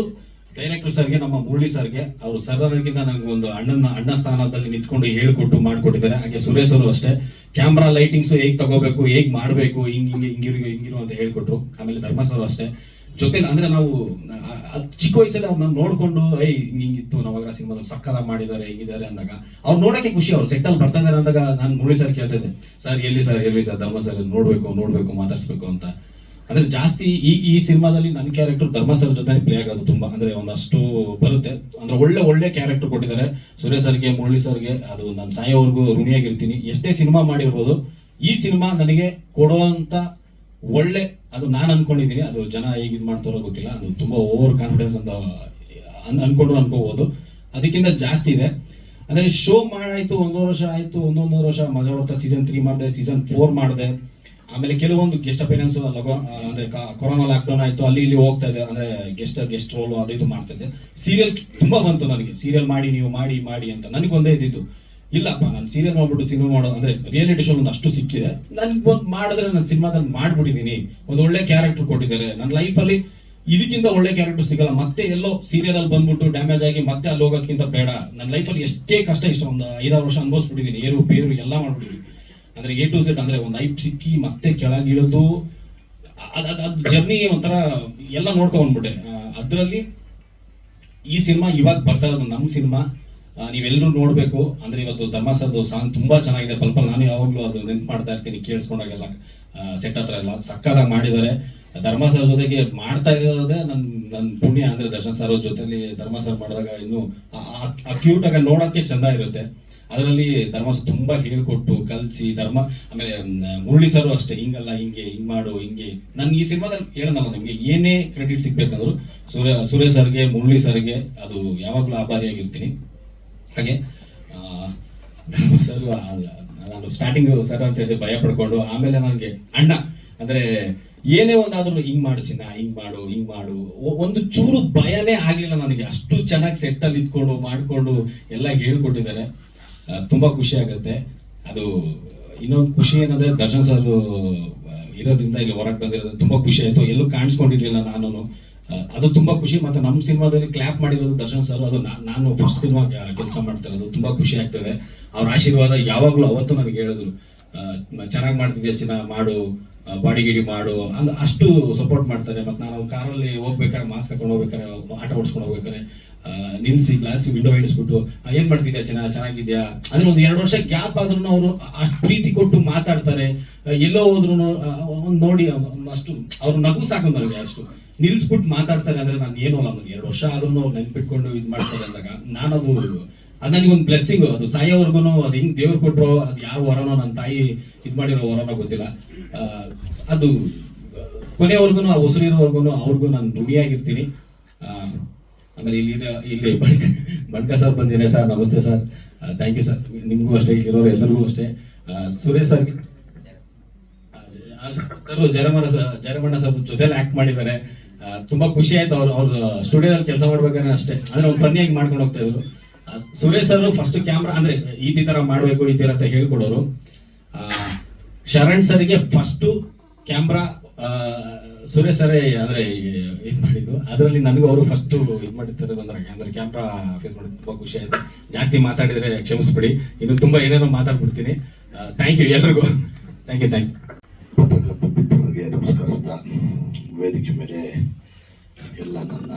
C: ಡೈರೆಕ್ಟರ್ ಸರ್ಗೆ, ನಮ್ಮ ಮುರಳಿ ಸರ್ಗೆ, ಅವರು ಸರ್ ಅನ್ನೋದಕ್ಕಿಂತ ನನಗೆ ಒಂದು ಅಣ್ಣನ ಅಣ್ಣ ಸ್ಥಾನದಲ್ಲಿ ನಿಂತ್ಕೊಂಡು ಹೇಳ್ಕೊಟ್ಟು ಮಾಡ್ಕೊಟ್ಟಿದ್ದಾರೆ. ಹಾಗೆ ಸುರೇಶ್ ಅವರು ಅಷ್ಟೇ. ಕ್ಯಾಮ್ರಾ ಲೈಟಿಂಗ್ಸ್ ಹೇಗ್ ತಗೋಬೇಕು, ಹೇಗ್ ಮಾಡಬೇಕು, ಹಿಂಗ್ ಹಿಂಗೆ ಹಿಂಗಿರು ಹಿಂಗಿರು ಅಂತ ಹೇಳ್ಕೊಟ್ರು. ಆಮೇಲೆ ಧರ್ಮ ಸರ್ ಅಷ್ಟೇ. ಜೊತೆಲಿ ಅಂದ್ರೆ ನಾವು ಚಿಕ್ಕ ವಯಸ್ಸಲ್ಲಿ ಅವ್ರನ್ನ ನೋಡ್ಕೊಂಡು ಐ ಹಿಂಗಿತ್ತು ನಾವಾಗ ಸಿನಿಮಾದಲ್ಲಿ ಸಕ್ಕದಾಗ ಮಾಡಿದ್ದಾರೆ, ಹೆಂಗಿದ್ದಾರೆ ಅಂದಾಗ, ಅವ್ರು ನೋಡಕ್ಕೆ ಖುಷಿ, ಅವ್ರು ಸೆಟ್ಟಲ್ಲಿ ಬರ್ತಾ ಇದಾರೆ ಅಂದಾಗ ನಾನು ಮುರಳಿ ಸರ್ ಕೇಳ್ತಾ ಇದ್ದೆ ಸರ್ ಎಲ್ಲಿ ಸರ್ ಎಲ್ಲಿ ಸರ್ ಧರ್ಮ ಸರ್ ನೋಡ್ಬೇಕು ನೋಡ್ಬೇಕು, ಮಾತಾಡ್ಸ್ಬೇಕು ಅಂತ. ಅಂದ್ರೆ ಜಾಸ್ತಿ ಈ ಈ ಸಿನಿಮಾದಲ್ಲಿ ನನ್ನ ಕ್ಯಾರೆಕ್ಟರ್ ಧರ್ಮ ಸರ್ ಜೊತೆ ಪ್ಲೇ ಆಗೋದು ತುಂಬಾ, ಅಂದ್ರೆ ಒಂದಷ್ಟು ಬರುತ್ತೆ. ಅಂದ್ರೆ ಒಳ್ಳೆ ಒಳ್ಳೆ ಕ್ಯಾರೆಕ್ಟರ್ ಕೊಟ್ಟಿದ್ದಾರೆ. ಸುರೇಶ್ ಸರ್ಗೆ ಮುರಳಿ ಸರ್ಗೆ ಅದು ನಾನು ಸಾಯೋವರೆಗೂ ಋಣಿಯಾಗಿರ್ತೀನಿ. ಎಷ್ಟೇ ಸಿನಿಮಾ ಮಾಡಿರ್ಬೋದು, ಈ ಸಿನಿಮಾ ನನಗೆ ಕೊಡುವಂತ ಒಳ್ಳೆ ಅದು ನಾನು ಅನ್ಕೊಂಡಿದ್ದೀನಿ. ಅದು ಜನ ಹೇಗೆ ಇದು ಮಾಡ್ತಾರೋ ಗೊತ್ತಿಲ್ಲ. ಅದು ತುಂಬಾ ಓವರ್ ಕಾನ್ಫಿಡೆನ್ಸ್ ಅಂತ, ಅನ್- ಅನ್ಕೊಂಡ್ರು ಅನ್ಕೋಬಹುದು ಅದಕ್ಕಿಂತ ಜಾಸ್ತಿ ಇದೆ. ಅಂದ್ರೆ ಶೋ ಮಾಡಾಯಿತು, ಒಂದೂವರೆ ವರ್ಷ ಆಯ್ತು, ಒಂದೊಂದೂವರೆ ವರ್ಷ ಮಜಾ ಬರ್ತಾ ಸೀಸನ್ ತ್ರೀ ಮಾಡಿದೆ ಸೀಸನ್ ಫೋರ್ ಮಾಡಿದೆ. ಆಮೇಲೆ ಕೆಲವೊಂದು ಗೆಸ್ಟ್ ಅಪಿಯರೆನ್ಸ್ ಲಗೋ, ಅಂದ್ರೆ ಕೊರೋನಾ ಲಾಕ್ಡೌನ್ ಆಯ್ತು, ಅಲ್ಲಿ ಇಲ್ಲಿ ಹೋಗ್ತಾ ಇದೆ ಅಂದ್ರೆ ಗೆಸ್ಟ್ ಗೆಸ್ಟ್ ರೋಲ್ ಅದು ಇದು ಮಾಡ್ತಾ ಇದ್ದೆ. ಸೀರಿಯಲ್ ತುಂಬಾ ಬಂತು ನನಗೆ. ಸೀರಿಯಲ್ ಮಾಡಿ, ನೀವು ಮಾಡಿ ಮಾಡಿ ಅಂತ. ನನಗೆ ಒಂದೇ ಇದ್ದಿದ್ದು. ಇಲ್ಲಪ್ಪ, ನಾನು ಸೀರಿಯಲ್ ಮಾಡ್ಬಿಟ್ಟು ಸಿನಿಮಾ ಮಾಡೋ, ಅಂದ್ರೆ ರಿಯಾಲಿಟಿ ಶೋ ಒಂದು ಅಷ್ಟು ಸಿಕ್ಕಿದೆ. ನನಗೆ ಒಂದು ಮಾಡಿದ್ರೆ ನಾನು ಸಿನಿಮಾದಲ್ಲಿ ಮಾಡ್ಬಿಟ್ಟಿದ್ದೀನಿ ಒಂದು ಒಳ್ಳೆ ಕ್ಯಾರೆಕ್ಟರ್ ಕೊಟ್ಟಿದ್ದಾರೆ. ನನ್ನ ಲೈಫಲ್ಲಿ ಇದಕ್ಕಿಂತ ಒಳ್ಳೆ ಕ್ಯಾರೆಕ್ಟರ್ ಸಿಗಲ್ಲ. ಮತ್ತೆ ಎಲ್ಲೋ ಸೀರಿಯಲ್ ಅಲ್ಲಿ ಬಂದ್ಬಿಟ್ಟು ಡ್ಯಾಮೇಜ್ ಆಗಿ ಮತ್ತೆ ಅಲ್ಲಿ ಹೋಗೋದಕ್ಕಿಂತ ಬೇಡ. ನನ್ನ ಲೈಫಲ್ಲಿ ಎಷ್ಟೇ ಕಷ್ಟ, ಇಷ್ಟ ಒಂದು ಐದಾರು ವರ್ಷ ಅನುಭವಿಸ್ಬಿಟ್ಟಿದ್ದೀನಿ ಏರು, ಪೇರು ಎಲ್ಲ ಮಾಡ್ಬಿಟ್ಟಿದ್ದೀನಿ ಅಂದ್ರೆ ಎ ಟು ಝೆಡ್ ಅಂದ್ರೆ ಒಂದು ಐಪ್ ಸಿಕ್ಕಿ ಮತ್ತೆ ಕೆಳಗಿಳಿದು ಅದು ಜರ್ನಿ ಒಂಥರ ಎಲ್ಲ ನೋಡ್ಕೊಂಡ್ಬಿಟ್ಟೆ ಅದರಲ್ಲಿ ಈ ಸಿನಿಮಾ ಇವಾಗ ಬರ್ತಾ ಇರೋದು ನಮ್ಮ ಸಿನಿಮಾ ನೀವೆಲ್ಲರೂ ನೋಡಬೇಕು. ಅಂದ್ರೆ ಇವತ್ತು ಧರ್ಮಸದ್ದು ಸಾಂಗ್ ತುಂಬಾ ಚೆನ್ನಾಗಿದೆ. ಪಲ್ಪ ನಾನು ಯಾವಾಗ್ಲೂ ಅದು ನೆನ್ಪು ಮಾಡ್ತಾ ಇರ್ತೀನಿ ಕೇಳಿಸ್ಕೊಂಡಾಗೆಲ್ಲ. ಸೆಟ್ ಹತ್ರ ಎಲ್ಲ ಸಕ್ಕದಾಗಿ ಮಾಡಿದ್ದಾರೆ. ಧರ್ಮ ಜೊತೆಗೆ ಮಾಡ್ತಾ ಇರೋದೇ ನನ್ನ ನನ್ನ ಪುಣ್ಯ. ಅಂದ್ರೆ ದರ್ಶನ್ ಸರ್ ಜೊತೆಲಿ ಧರ್ಮ ಸರ್ ಮಾಡಿದಾಗ ಇನ್ನು ಕ್ಯೂಟ್ ಆಗಿ ನೋಡಕ್ಕೆ ಚಂದ ಇರುತ್ತೆ. ಅದರಲ್ಲಿ ಧರ್ಮ ಸರ್ ತುಂಬಾ ಹೇಳ್ಕೊಟ್ಟು ಕಲ್ಸಿ ಧರ್ಮ, ಆಮೇಲೆ ಮುರುಳಿ ಸರ್ ಅಷ್ಟೇ. ಹಿಂಗಲ್ಲ, ಹಿಂಗೆ, ಹಿಂಗ್ ಮಾಡು, ಹಿಂಗೆ. ನನ್ಗೆ ಈ ಸಿನಿಮಾದಲ್ಲಿ ಹೇಳೋದಲ್ಲ ನಿಮಗೆ, ಏನೇ ಕ್ರೆಡಿಟ್ ಸಿಗ್ಬೇಕಂದ್ರು ಸೂರ್ಯ ಸುರೇಶ್ ಸರ್ಗೆ, ಮುರಳಿ ಸರ್ಗೆ ಅದು ಯಾವಾಗಲೂ ಆಭಾರಿಯಾಗಿರ್ತೀನಿ. ಹಾಗೆ ಸರ್ ನಾನು ಸ್ಟಾರ್ಟಿಂಗ್ ಸರ್ ಅಂತ ಹೇಳಿ ಭಯ ಪಡ್ಕೊಂಡು ಆಮೇಲೆ ನನಗೆ ಅಣ್ಣ, ಅಂದ್ರೆ ಏನೇ ಒಂದಾದ್ರೂ ಹಿಂಗ್ ಮಾಡು ಚಿನ್ನ, ಹಿಂಗ್ ಮಾಡು ಹಿಂಗ್ ಮಾಡು. ಒಂದು ಚೂರು ಭಯನೇ ಆಗ್ಲಿಲ್ಲ ನನಗೆ. ಅಷ್ಟು ಚೆನ್ನಾಗಿ ಸೆಟ್ ಅಲ್ಲಿ ಇದ್ಕೊಂಡು, ಮಾಡ್ಕೊಂಡು ಎಲ್ಲ ಹೇಳ್ಕೊಟ್ಟಿದ್ದಾರೆ. ತುಂಬಾ ಖುಷಿ ಆಗುತ್ತೆ. ಅದು, ಇನ್ನೊಂದು ಖುಷಿ ಏನಂದ್ರೆ ದರ್ಶನ್ ಸರ್ ಇರೋದ್ರಿಂದ, ಇಲ್ಲಿ ಹೊರಗೆ ಬಂದಿರೋದು ತುಂಬಾ ಖುಷಿ ಆಯ್ತು. ಎಲ್ಲೂ ಕಾಣಿಸ್ಕೊಂಡಿರ್ಲಿಲ್ಲ ನಾನು ಅದು ತುಂಬಾ ಖುಷಿ. ಮತ್ತೆ ನಮ್ಮ ಸಿನಿಮಾದಲ್ಲಿ ಕ್ಲಾಪ್ ಮಾಡಿರೋದು ದರ್ಶನ್ ಸರ್. ಅದು ನಾನು ಫಸ್ಟ್ ಸಿನಿಮಾ ಕೆಲಸ ಮಾಡ್ತಾರೆ ಅದು ತುಂಬಾ ಖುಷಿ ಆಗ್ತದೆ. ಅವ್ರ ಆಶೀರ್ವಾದ ಯಾವಾಗಲೂ ಅವತ್ತು ನನಗೆ ಹೇಳಿದ್ರು. ಚೆನ್ನಾಗಿ ಮಾಡ್ತಿದ್ಯಾ ಚಿನ್ನ? ಮಾಡು. ಬಾಡಿ ಗಿಡಿ ಮಾಡು. ಅಂದ ಅಷ್ಟು ಸಪೋರ್ಟ್ ಮಾಡ್ತಾರೆ. ಮತ್ತೆ ನಾನು ಕಾರಲ್ಲಿ ಹೋಗ್ಬೇಕಾರೆ ಮಾಸ್ಕ್ ಹಾಕೊಂಡು ಹೋಗ್ಬೇಕಾರೆ, ಆಟ ಓಡಿಸ್ಕೊಂಡು ಹೋಗ್ಬೇಕಾರೆ ನಿಲ್ಸಿ ಗ್ಲಾಸ್ ವಿಂಡೋ ಇಳಿಸ್ಬಿಟ್ಟು ಏನ್ ಮಾಡ್ತಿದ್ಯಾ ಚೆನ್ನ? ಚೆನ್ನಾಗಿದ್ಯಾ? ಅಂದ್ರೆ ಒಂದು ಎರಡು ವರ್ಷ ಗ್ಯಾಪ್ ಆದ್ರೂ ಅವರು ಅಷ್ಟು ಪ್ರೀತಿ ಕೊಟ್ಟು ಮಾತಾಡ್ತಾರೆ. ಎಲ್ಲೋ ಹೋದ್ರು ಒಂದು ನೋಡಿ ಅಷ್ಟು, ಅವ್ರ ನಗು ಸಾಕು ಅಷ್ಟು. ನಿಲ್ಸ್ಬಿಟ್ಟು ಮಾತಾಡ್ತಾರೆ ಅಂದ್ರೆ ನಾನು ಏನು ಅಲ್ಲ ಅಂದ್ರೆ ಎರಡು ವರ್ಷ ಆದ್ರೂ ಅವ್ರು ನೆನ್ಪಿಟ್ಕೊಂಡು ಇದು ಮಾಡ್ತಾರೆ ಅಂದಾಗ ನಾನದು ಅದು ನನಗೆ ಒಂದು ಬ್ಲೆಸ್ಸಿಂಗ್ ಅದು ಸಾಯೋವರೆಗೂ ಅದು ಹಿಂಗ್ ದೇವ್ರು ಕೊಟ್ರು ಅದು ಯಾವ ವರನೋ ನನ್ನ ತಾಯಿ ಇದು ಮಾಡಿರೋ ವರನೋ ಗೊತ್ತಿಲ್ಲ. ಅದು ಕೊನೆಯವರೆಗೂ ಆ ಉಸಿರಿರೋವರೆಗೂ ಅವ್ರಿಗೂ ನಾನು ಋಣಿಯಾಗಿರ್ತೀನಿ ಆಮೇಲೆ ಇಲ್ಲಿ ಇಲ್ಲಿ ಬಣ್ಕ ಸರ್ ಬಂದಿದೆ ಸರ್. ನಮಸ್ತೆ ಸರ್. Thank you sir. ನಿಮಗೂ ಅಷ್ಟೇ, ಇಲ್ಲಿರೋರು ಎಲ್ಲರಿಗೂ ಅಷ್ಟೇ. ಸುರೇಶ್ ಸರ್ಗೆ ಸರ್ ಜರಮರ ಸರ್ ಜಯರಮಣ್ಣ ಸರ್ ಜೊತೆಲಿ ಆಕ್ಟ್ ಮಾಡಿದ್ದಾರೆ. ತುಂಬಾ ಖುಷಿ ಆಯ್ತು ಅವ್ರು ಅವ್ರ ಸ್ಟುಡಿಯೋದಲ್ಲಿ ಕೆಲಸ ಮಾಡ್ಬೇಕಾದ್ರೆ ಅಷ್ಟೇ. ಅಂದ್ರೆ ಒಂದು ಫನ್ನಿಯಾಗಿ ಮಾಡ್ಕೊಂಡು ಹೋಗ್ತಾ ಇದ್ರು. ಸುರೇಶ್ ಸರ್ ಫಸ್ಟ್ ಕ್ಯಾಮ್ರಾ ಅಂದ್ರೆ ಈ ತರ ಮಾಡ್ಬೇಕು, ಈ ತರ ಅಂತ ಹೇಳ್ಕೊಡೋರು. ಶರಣ್ ಸರ್ಗೆ ಫಸ್ಟ್ ಕ್ಯಾಮ್ರಾ ಸುರೇಶ್ ಸರ್ ಅಂದ್ರೆ ಇದು ಮಾಡಿದ್ದು. ಅದರಲ್ಲಿ ನನಗೂ ಅವರು ಫಸ್ಟ್ ಇದು ಮಾಡಿರ್ತಾರೆ ಅಂದ್ರೆ ಅಂದ್ರೆ ಕ್ಯಾಮ್ರಾ ಫೇಸ್ ಮಾಡಿದ್ದು ತುಂಬಾ ಖುಷಿ ಆಯ್ತು. ಜಾಸ್ತಿ ಮಾತಾಡಿದ್ರೆ ಕ್ಷಮಿಸ್ಬಿಡಿ. ಇನ್ನು ತುಂಬಾ ಏನೇನೋ ಮಾತಾಡ್ಬಿಡ್ತೀನಿ. ಥ್ಯಾಂಕ್ ಯು ಎಲ್ರಿಗೂ. ಥ್ಯಾಂಕ್ ಯು ಥ್ಯಾಂಕ್ ಯು
D: ವೇದಿಕೆ ಮೇಲೆ ಎಲ್ಲ ನನ್ನ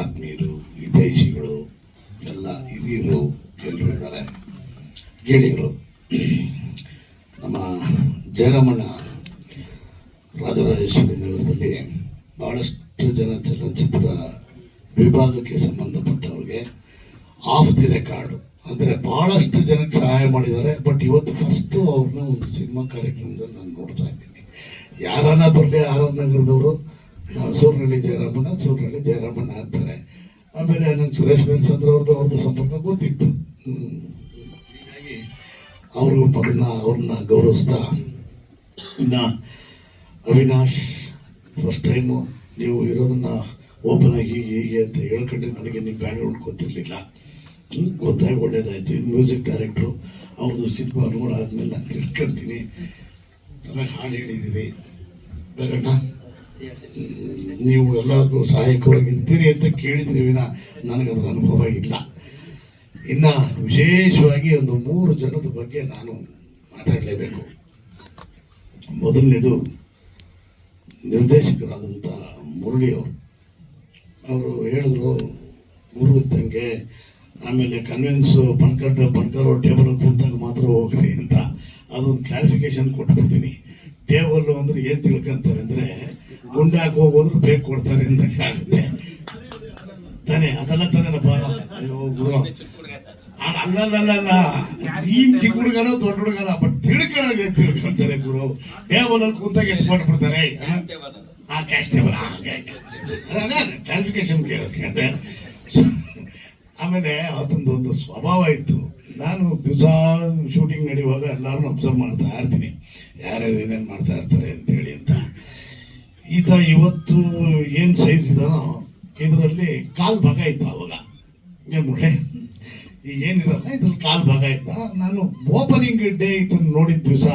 D: ಆತ್ಮೀಯರು, ಹಿತೈಷಿಗಳು, ಎಲ್ಲ ಹಿರಿಯರು ಇದ್ದಾರೆ. ಗೆಳೆಯರು, ನಮ್ಮ ಜಯರಾಮಣ್ಣ ರಾಜರಾಜೇಶ್ವರಿ ನಗರದಲ್ಲಿ ಬಹಳಷ್ಟು ಜನ ಚಲನಚಿತ್ರ ವಿಭಾಗಕ್ಕೆ ಸಂಬಂಧಪಟ್ಟವ್ರಿಗೆ ಆಫ್ ದಿ ರೆಕಾರ್ಡ್ ಅಂದರೆ ಬಹಳಷ್ಟು ಜನಕ್ಕೆ ಸಹಾಯ ಮಾಡಿದ್ದಾರೆ ಬಟ್ ಇವತ್ತು ಫಸ್ಟು ಅವ್ರನ್ನ ಒಂದು ಸಿನಿಮಾ ಕಾರ್ಯಕ್ರಮದಲ್ಲಿ ನಾನು ನೋಡ್ತಾ ಇದ್ದೀನಿ. ಯಾರನ್ನ ಬರಲಿ ಆರ್ ನಗರದವರು ಸೂರ್ನಳ್ಳಿ ಜಯರಾಮಣ್ಣ ಸೂರ್ನಳ್ಳಿ ಜಯರಾಮಣ್ಣ ಅಂತಾರೆ. ಆಮೇಲೆ ನನ್ನ ಸುರೇಶ್ ಬೆನ್ಸಂದ್ರ ಅವ್ರದ್ದು ಅವ್ರದ್ದು ಸಂಪರ್ಕ ಗೊತ್ತಿತ್ತು. ಹೀಗಾಗಿ ಅವರು ಮೊದಲನ್ನ ಅವ್ರನ್ನ ಗೌರವಿಸ್ತಾ, ಇನ್ನು ಅವಿನಾಶ್ ಫಸ್ಟ್ ಟೈಮು ನೀವು ಇರೋದನ್ನ ಓಪನ್ ಆಗಿ ಹೀಗೆ ಹೀಗೆ ಅಂತ ಹೇಳ್ಕೊಂಡ್ರೆ ನನಗೆ ನಿಮ್ಮ ಬ್ಯಾಕ್ಗ್ರೌಂಡ್ ಗೊತ್ತಿರಲಿಲ್ಲ. ಗೊತ್ತಾಗಿ ಒಳ್ಳೇದಾಯಿತು. ಮ್ಯೂಸಿಕ್ ಡೈರೆಕ್ಟ್ರು ಅವ್ರದ್ದು ಸಿನಿಮಾ ನೋಡಾದ್ಮೇಲೆ ನಾನು ತಿಳ್ಕೊಂತೀನಿ. ಚೆನ್ನಾಗಿ ಹಾಡು ಹೇಳಿದ್ದೀರಿ ನೀವು ಎಲ್ಲರಿಗೂ ಸಹಾಯಕವಾಗಿರ್ತೀರಿ ಅಂತ ಕೇಳಿದ್ರಿ ವಿನ ನನಗದರ ಅನುಭವ ಇಲ್ಲ. ಇನ್ನು ವಿಶೇಷವಾಗಿ ಒಂದು ಮೂರು ಜನದ ಬಗ್ಗೆ ನಾನು ಮಾತಾಡಲೇಬೇಕು. ಮೊದಲನೇದು ನಿರ್ದೇಶಕರಾದಂಥ ಮುರಳಿ ಅವರು ಅವರು ಹೇಳಿದ್ರು, ಗುರು ಇದ್ದಂಗೆ ಆಮೇಲೆ ಕನ್ವಿನ್ಸು ಪಣಕರ್ ಪಣಕರ್ ಟೇಬಲ್ ಕುಂತಾಗ ಮಾತ್ರ ಹೋಗ್ರಿ ಅಂತ. ಅದೊಂದು ಕ್ಲಾರಿಫಿಕೇಶನ್ ಕೊಟ್ಬಿಡ್ತೀನಿ. ಟೇಬಲ್ ಅಂದ್ರೆ ಏನು ತಿಳ್ಕೊಂತಾರೆ ಅಂದರೆ ಗುಂಡಾಕ್ ಹೋಗೋದ್ರು ಬೇಕು ಕೊಡ್ತಾರೆ ಅಂತ ಆಗುತ್ತೆ ತಾನೇ, ಅದೆಲ್ಲ ತಾನೇನಪ್ಪ? ಅಯ್ಯೋ, ಗುರು. ಅಲ್ಲಲ್ಲ ನೀನ್ ಚಿಕ್ಕ ಹುಡುಗನ ದೊಡ್ಡ ಹುಡುಗನ ಬಟ್ ತಿಳ್ಕೊಳ್ಳೋದು ಏನ್ ತಿಳ್ಕೊಂತಾರೆ ಗುರು? ಟೇಬಲ್ ಅಲ್ಲಿ ಕೂತಾಗ ಎತ್ಕೊಟ್ಬಿಡ್ತಾರೆ ಆ ಕ್ಯಾಶ್ ಟೇಬಲ್ ಕ್ಲಾರಿಫಿಕೇಶನ್ ಕೇಳೋಕೆ ಆಮೇಲೆ ಅದೊಂದು ಒಂದು ಸ್ವಭಾವ ಇತ್ತು. ನಾನು ದಿವಸ ಶೂಟಿಂಗ್ ನಡೆಯುವಾಗ ಎಲ್ಲರನ್ನೂ ಅಬ್ಸರ್ವ್ ಮಾಡ್ತಾ ಇರ್ತೀನಿ. ಯಾರ್ಯಾರು ಏನೇನು ಮಾಡ್ತಾ ಇರ್ತಾರೆ ಅಂತೇಳಿ ಅಂತ. ಈತ ಇವತ್ತು ಏನು ಸೈಜ್ ಇದ್ದಾನೋ ಇದರಲ್ಲಿ ಕಾಲ್ ಭಾಗ ಇತ್ತು ಅವಾಗ. ಹಿಂಗೆ ಮುಳೆ ಈಗ ಏನಿದಲ್ಲ, ಇದ್ರಲ್ಲಿ ಕಾಲ್ ಭಾಗ ಇತ್ತ? ನಾನು ಓಪನಿಂಗ್ ಡೇ ಇದನ್ನು ನೋಡಿದ ದಿವಸ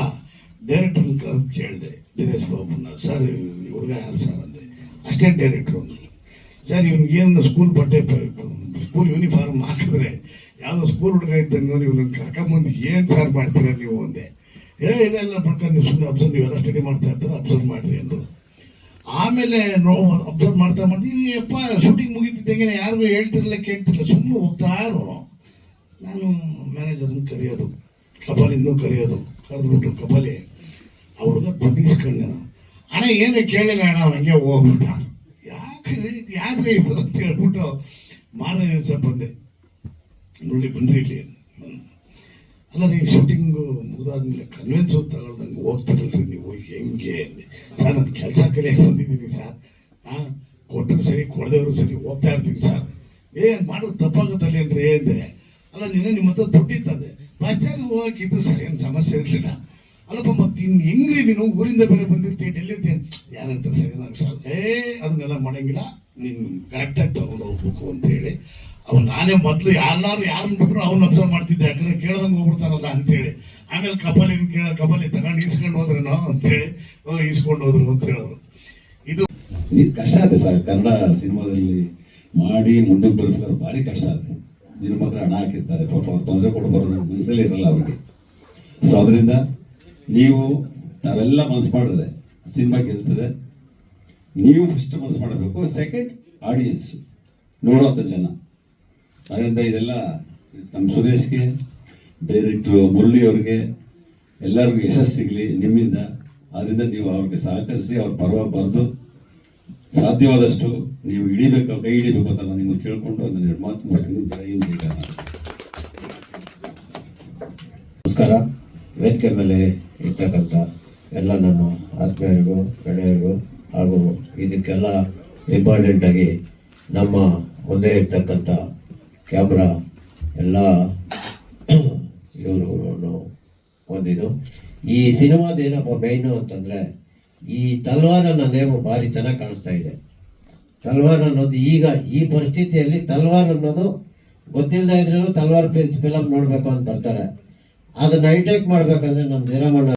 D: ಡೈರೆಕ್ಟರ್ನ ಕರೆದು ಕೇಳಿದೆ, ದಿನೇಶ್ ಬಾಬುನ. ಸರ್ ಹುಡುಗ ಯಾರು ಸರ್ ಅಂದೆ. ಅಷ್ಟೇ ಡೈರೆಕ್ಟ್ರು ಸರ್ ಇವ್ನಿಗೇನು ಸ್ಕೂಲ್ ಬಟ್ಟೆ ಸ್ಕೂಲ್ ಯೂನಿಫಾರ್ಮ್ ಹಾಕಿದ್ರೆ ಯಾವುದೋ ಸ್ಕೂಲ್ ಹುಡುಗ ಇದ್ದಂಗೆ ನೋಡಿ ನಂಗೆ ಕರ್ಕೊಂಬಂದು ಏನು ಸರ್ ಮಾಡ್ತೀರ ನೀವು ಒಂದೆ ಏ, ಇಲ್ಲ ಮಾಡ್ಕೊಂಡು ನೀವು ಸುಮ್ಮನೆ ಅಬ್ಸರ್ವ್ ನೀವೆಲ್ಲ ಸ್ಟಡಿ ಮಾಡ್ತಾ ಇರ್ತಾರೆ ಅಬ್ಸರ್ವ್ ಮಾಡಿರಿ ಅಂದರು. ಆಮೇಲೆ ನೋ ಅಬ್ಸರ್ವ್ ಮಾಡ್ತಾ ಮಾಡ್ತೀವಿ ಯಪ್ಪ ಶೂಟಿಂಗ್ ಮುಗಿತಿದ್ದಂಗೆ ಯಾರಿಗೂ ಹೇಳ್ತಿರಲಿಲ್ಲ, ಕೇಳ್ತಿರಲಿಲ್ಲ ಸುಮ್ಮನೆ ಹೋಗ್ತಾ ಇರೋ ನಾನು ಮ್ಯಾನೇಜರ್ನ ಕರೆಯೋದು, ಕಪಾಲಿ ಇನ್ನೂ ಕರೆಯೋದು, ಕರೆದ್ಬಿಟ್ಟು ಕಪಾಲಿ ಹುಡುಗ ದುಡ್ಡು ಇಸ್ಕೊಂಡೆ ಅಣ್ಣ, ಏನು ಕೇಳಿಲ್ಲ ಅಣ್ಣ ಹಂಗೆ ಹೋಗ್ಬಿಟ್ಟ. ಯಾಕೆ ಯಾವ್ದ್ರೆ ಇದು ಅಂತ ಹೇಳ್ಬಿಟ್ಟು ಮಾರನೇ ದಿವಸ ಬಂದೆ. ನೋಡಿ ಬನ್ರಿ ಇಲ್ಲಿ. ಅಲ್ಲ, ನೀವು ಶೂಟಿಂಗು ಮುಗಿದಾದ್ಮೇಲೆ ಕನ್ವೆನ್ಸ್ ತಗೊಳ್ದಂಗೆ ಹೋಗ್ತಿರಲ್ರಿ ನೀವು, ಹೆಂಗೆ ಅಂದೆ ಸರ್, ನಾನು ಕೆಲಸ ಕಡೆ ಬಂದಿದ್ದೀನಿ ಸರ್. ಹಾಂ ಕೊಟ್ಟರು ಸರಿ ಕೊಡದವರು ಸರಿ, ಹೋಗ್ತಾ ಇರ್ತೀನಿ ಸರ್. ಏನ್ ಮಾಡೋದು ತಪ್ಪಾಗುತ್ತಲ್ಲೇನ್ರಿ ಅಂದೆ. ಅಲ್ಲ, ನಿನ್ನೆ ನಿಮ್ಮ ಹತ್ರ ದುಡ್ಡಿತ್ತಂದೆ ಬಸ್ ಚಾರ್ಜ್ ಹೋಗಕ್ಕಿದ್ದು ಸರಿ, ಏನು ಸಮಸ್ಯೆ ಇರಲಿಲ್ಲ. ಅಲ್ಲಪ್ಪ, ಮತ್ತೆ ಇನ್ನು ಹೆಂಗ್ರಿ ನೀನು? ಊರಿಂದ ಬೇರೆ ಬಂದಿರ್ತೀಯ ಎಲ್ಲಿರ್ತೀಯ ಯಾರಂತ ಸರಿ ನನಗೆ ಸರ್? ಏ, ಅದನ್ನೆಲ್ಲ ಮಾಡೋಂಗಿಲ್ಲ. ನೀನು ಕರೆಕ್ಟಾಗಿ ತಗೊಂಡು ಹೋಗ್ಬೇಕು ಅಂತ ಹೇಳಿ. ಅವ್ನು ನಾನೇ ಮೊದಲು ಯಾರು ಯಾರನ್ನ ಬಿಟ್ಟರು ಅವ್ನ ಅಬ್ಸರ್ವ್ ಮಾಡ್ತಿದ್ದೆ. ಯಾಕಂದ್ರೆ ಕೇಳ್ದಂಗೆ ಹೋಗ್ಬಿಡ್ತಾನಲ್ಲ ಅಂತೇಳಿ. ಆಮೇಲೆ ಕಪಲಿನ ಕೇಳ, ಕಪಲಿ ತಗೊಂಡು ಈಸ್ಕೊಂಡು ಹೋದ್ರೇನೋ ಅಂತೇಳಿ ಈಸ್ಕೊಂಡು ಹೋದ್ರು ಅಂತ ಹೇಳಿದ್ರು ಇದು
E: ಇದು ಕಷ್ಟ ಆಗುತ್ತೆ ಸರ್. ಕನ್ನಡ ಸಿನಿಮಾದಲ್ಲಿ ಮಾಡಿ ಮುಂದಕ್ಕೆ ಬರ್ಬೇಕಾದ್ರೆ ಭಾರಿ ಕಷ್ಟ ಆಗುತ್ತೆ ಮಾತ್ರ ಹಣ ಹಾಕಿರ್ತಾರೆ. ಪಾಪ ಅವ್ರು ತೊಂದರೆ ಕೊಡ್ಬಾರ್ದು ಬರೋದು ಮನಸ್ಸಲ್ಲಿ ಇರಲ್ಲ ಅವ್ರಿಗೆ. ಸೊ ಅದರಿಂದ ನೀವು ತಾವೆಲ್ಲ ಮನಸ್ಸು ಮಾಡಿದ್ರೆ ಸಿನಿಮಾ ಗೆಲ್ತದೆ. ನೀವು ಫಸ್ಟ್ ಮನಸ್ಸು ಮಾಡಬೇಕು. ಸೆಕೆಂಡ್ ಆಡಿಯನ್ಸ್ ನೋಡೋಂಥ ಜನ. ಅದರಿಂದ ಇದೆಲ್ಲ ನಮ್ಮ ಸುರೇಶ್ಗೆ, ಡೈರೆಕ್ಟ್ರು ಮುರಳಿ ಅವ್ರಿಗೆ, ಎಲ್ಲರಿಗೂ ಯಶಸ್ಸು ಸಿಗಲಿ ನಿಮ್ಮಿಂದ. ಆದ್ದರಿಂದ ನೀವು ಅವ್ರಿಗೆ ಸಹಕರಿಸಿ ಅವ್ರ ಪರವಾಗಿ ಬರೆದು ಸಾಧ್ಯವಾದಷ್ಟು ನೀವು ಹಿಡಿಬೇಕು, ಕೈ ಹಿಡಿಬೇಕು ಅಂತ ನಾನು ನಿಮ್ಮನ್ನು ಕೇಳಿಕೊಂಡು ಒಂದು ಎರಡು ಮಾತು ಮಾಡ್ತೀನಿ ಜೈ ಹಿಂದ್.
F: ನಮಸ್ಕಾರ. ವೇದಿಕೆ ಮೇಲೆ ಇರ್ತಕ್ಕಂಥ ಎಲ್ಲ ನಮ್ಮ ಆತ್ಮೀಯರಿಗೂ, ಗೆಳೆಯರಿಗೂ ಹಾಗೂ ಇದಕ್ಕೆಲ್ಲ ಇಂಪಾರ್ಟೆಂಟ್ ಆಗಿ ನಮ್ಮ ಮುಂದೆ ಇರ್ತಕ್ಕಂಥ ಕ್ಯಾಮ್ರಾ ಎಲ್ಲ ಇವರು ಹೊಂದಿದ್ದು ಈ ಸಿನಿಮಾದ ಏನಪ್ಪ ಮೇಯ್ನು ಅಂತಂದರೆ, ಈ ತಲ್ವಾರ್ ಅನ್ನೋ ನೇಮು ಭಾರಿ ಚೆನ್ನಾಗಿ ಕಾಣಿಸ್ತಾ ಇದೆ. ತಲ್ವಾರ್ ಅನ್ನೋದು ಈಗ ಈ ಪರಿಸ್ಥಿತಿಯಲ್ಲಿ ತಲ್ವಾರ್ ಅನ್ನೋದು ಗೊತ್ತಿಲ್ಲದೆ ಇದ್ರೂ ತಲ್ವಾರ್ ಫಿಲಮ್ ನೋಡಬೇಕು ಅಂತ ಬರ್ತಾರೆ. ಅದನ್ನ ಹೈಟೆಕ್ ಮಾಡಬೇಕಂದ್ರೆ ನಮ್ಮ ಜಯರಾಮಣ್ಣ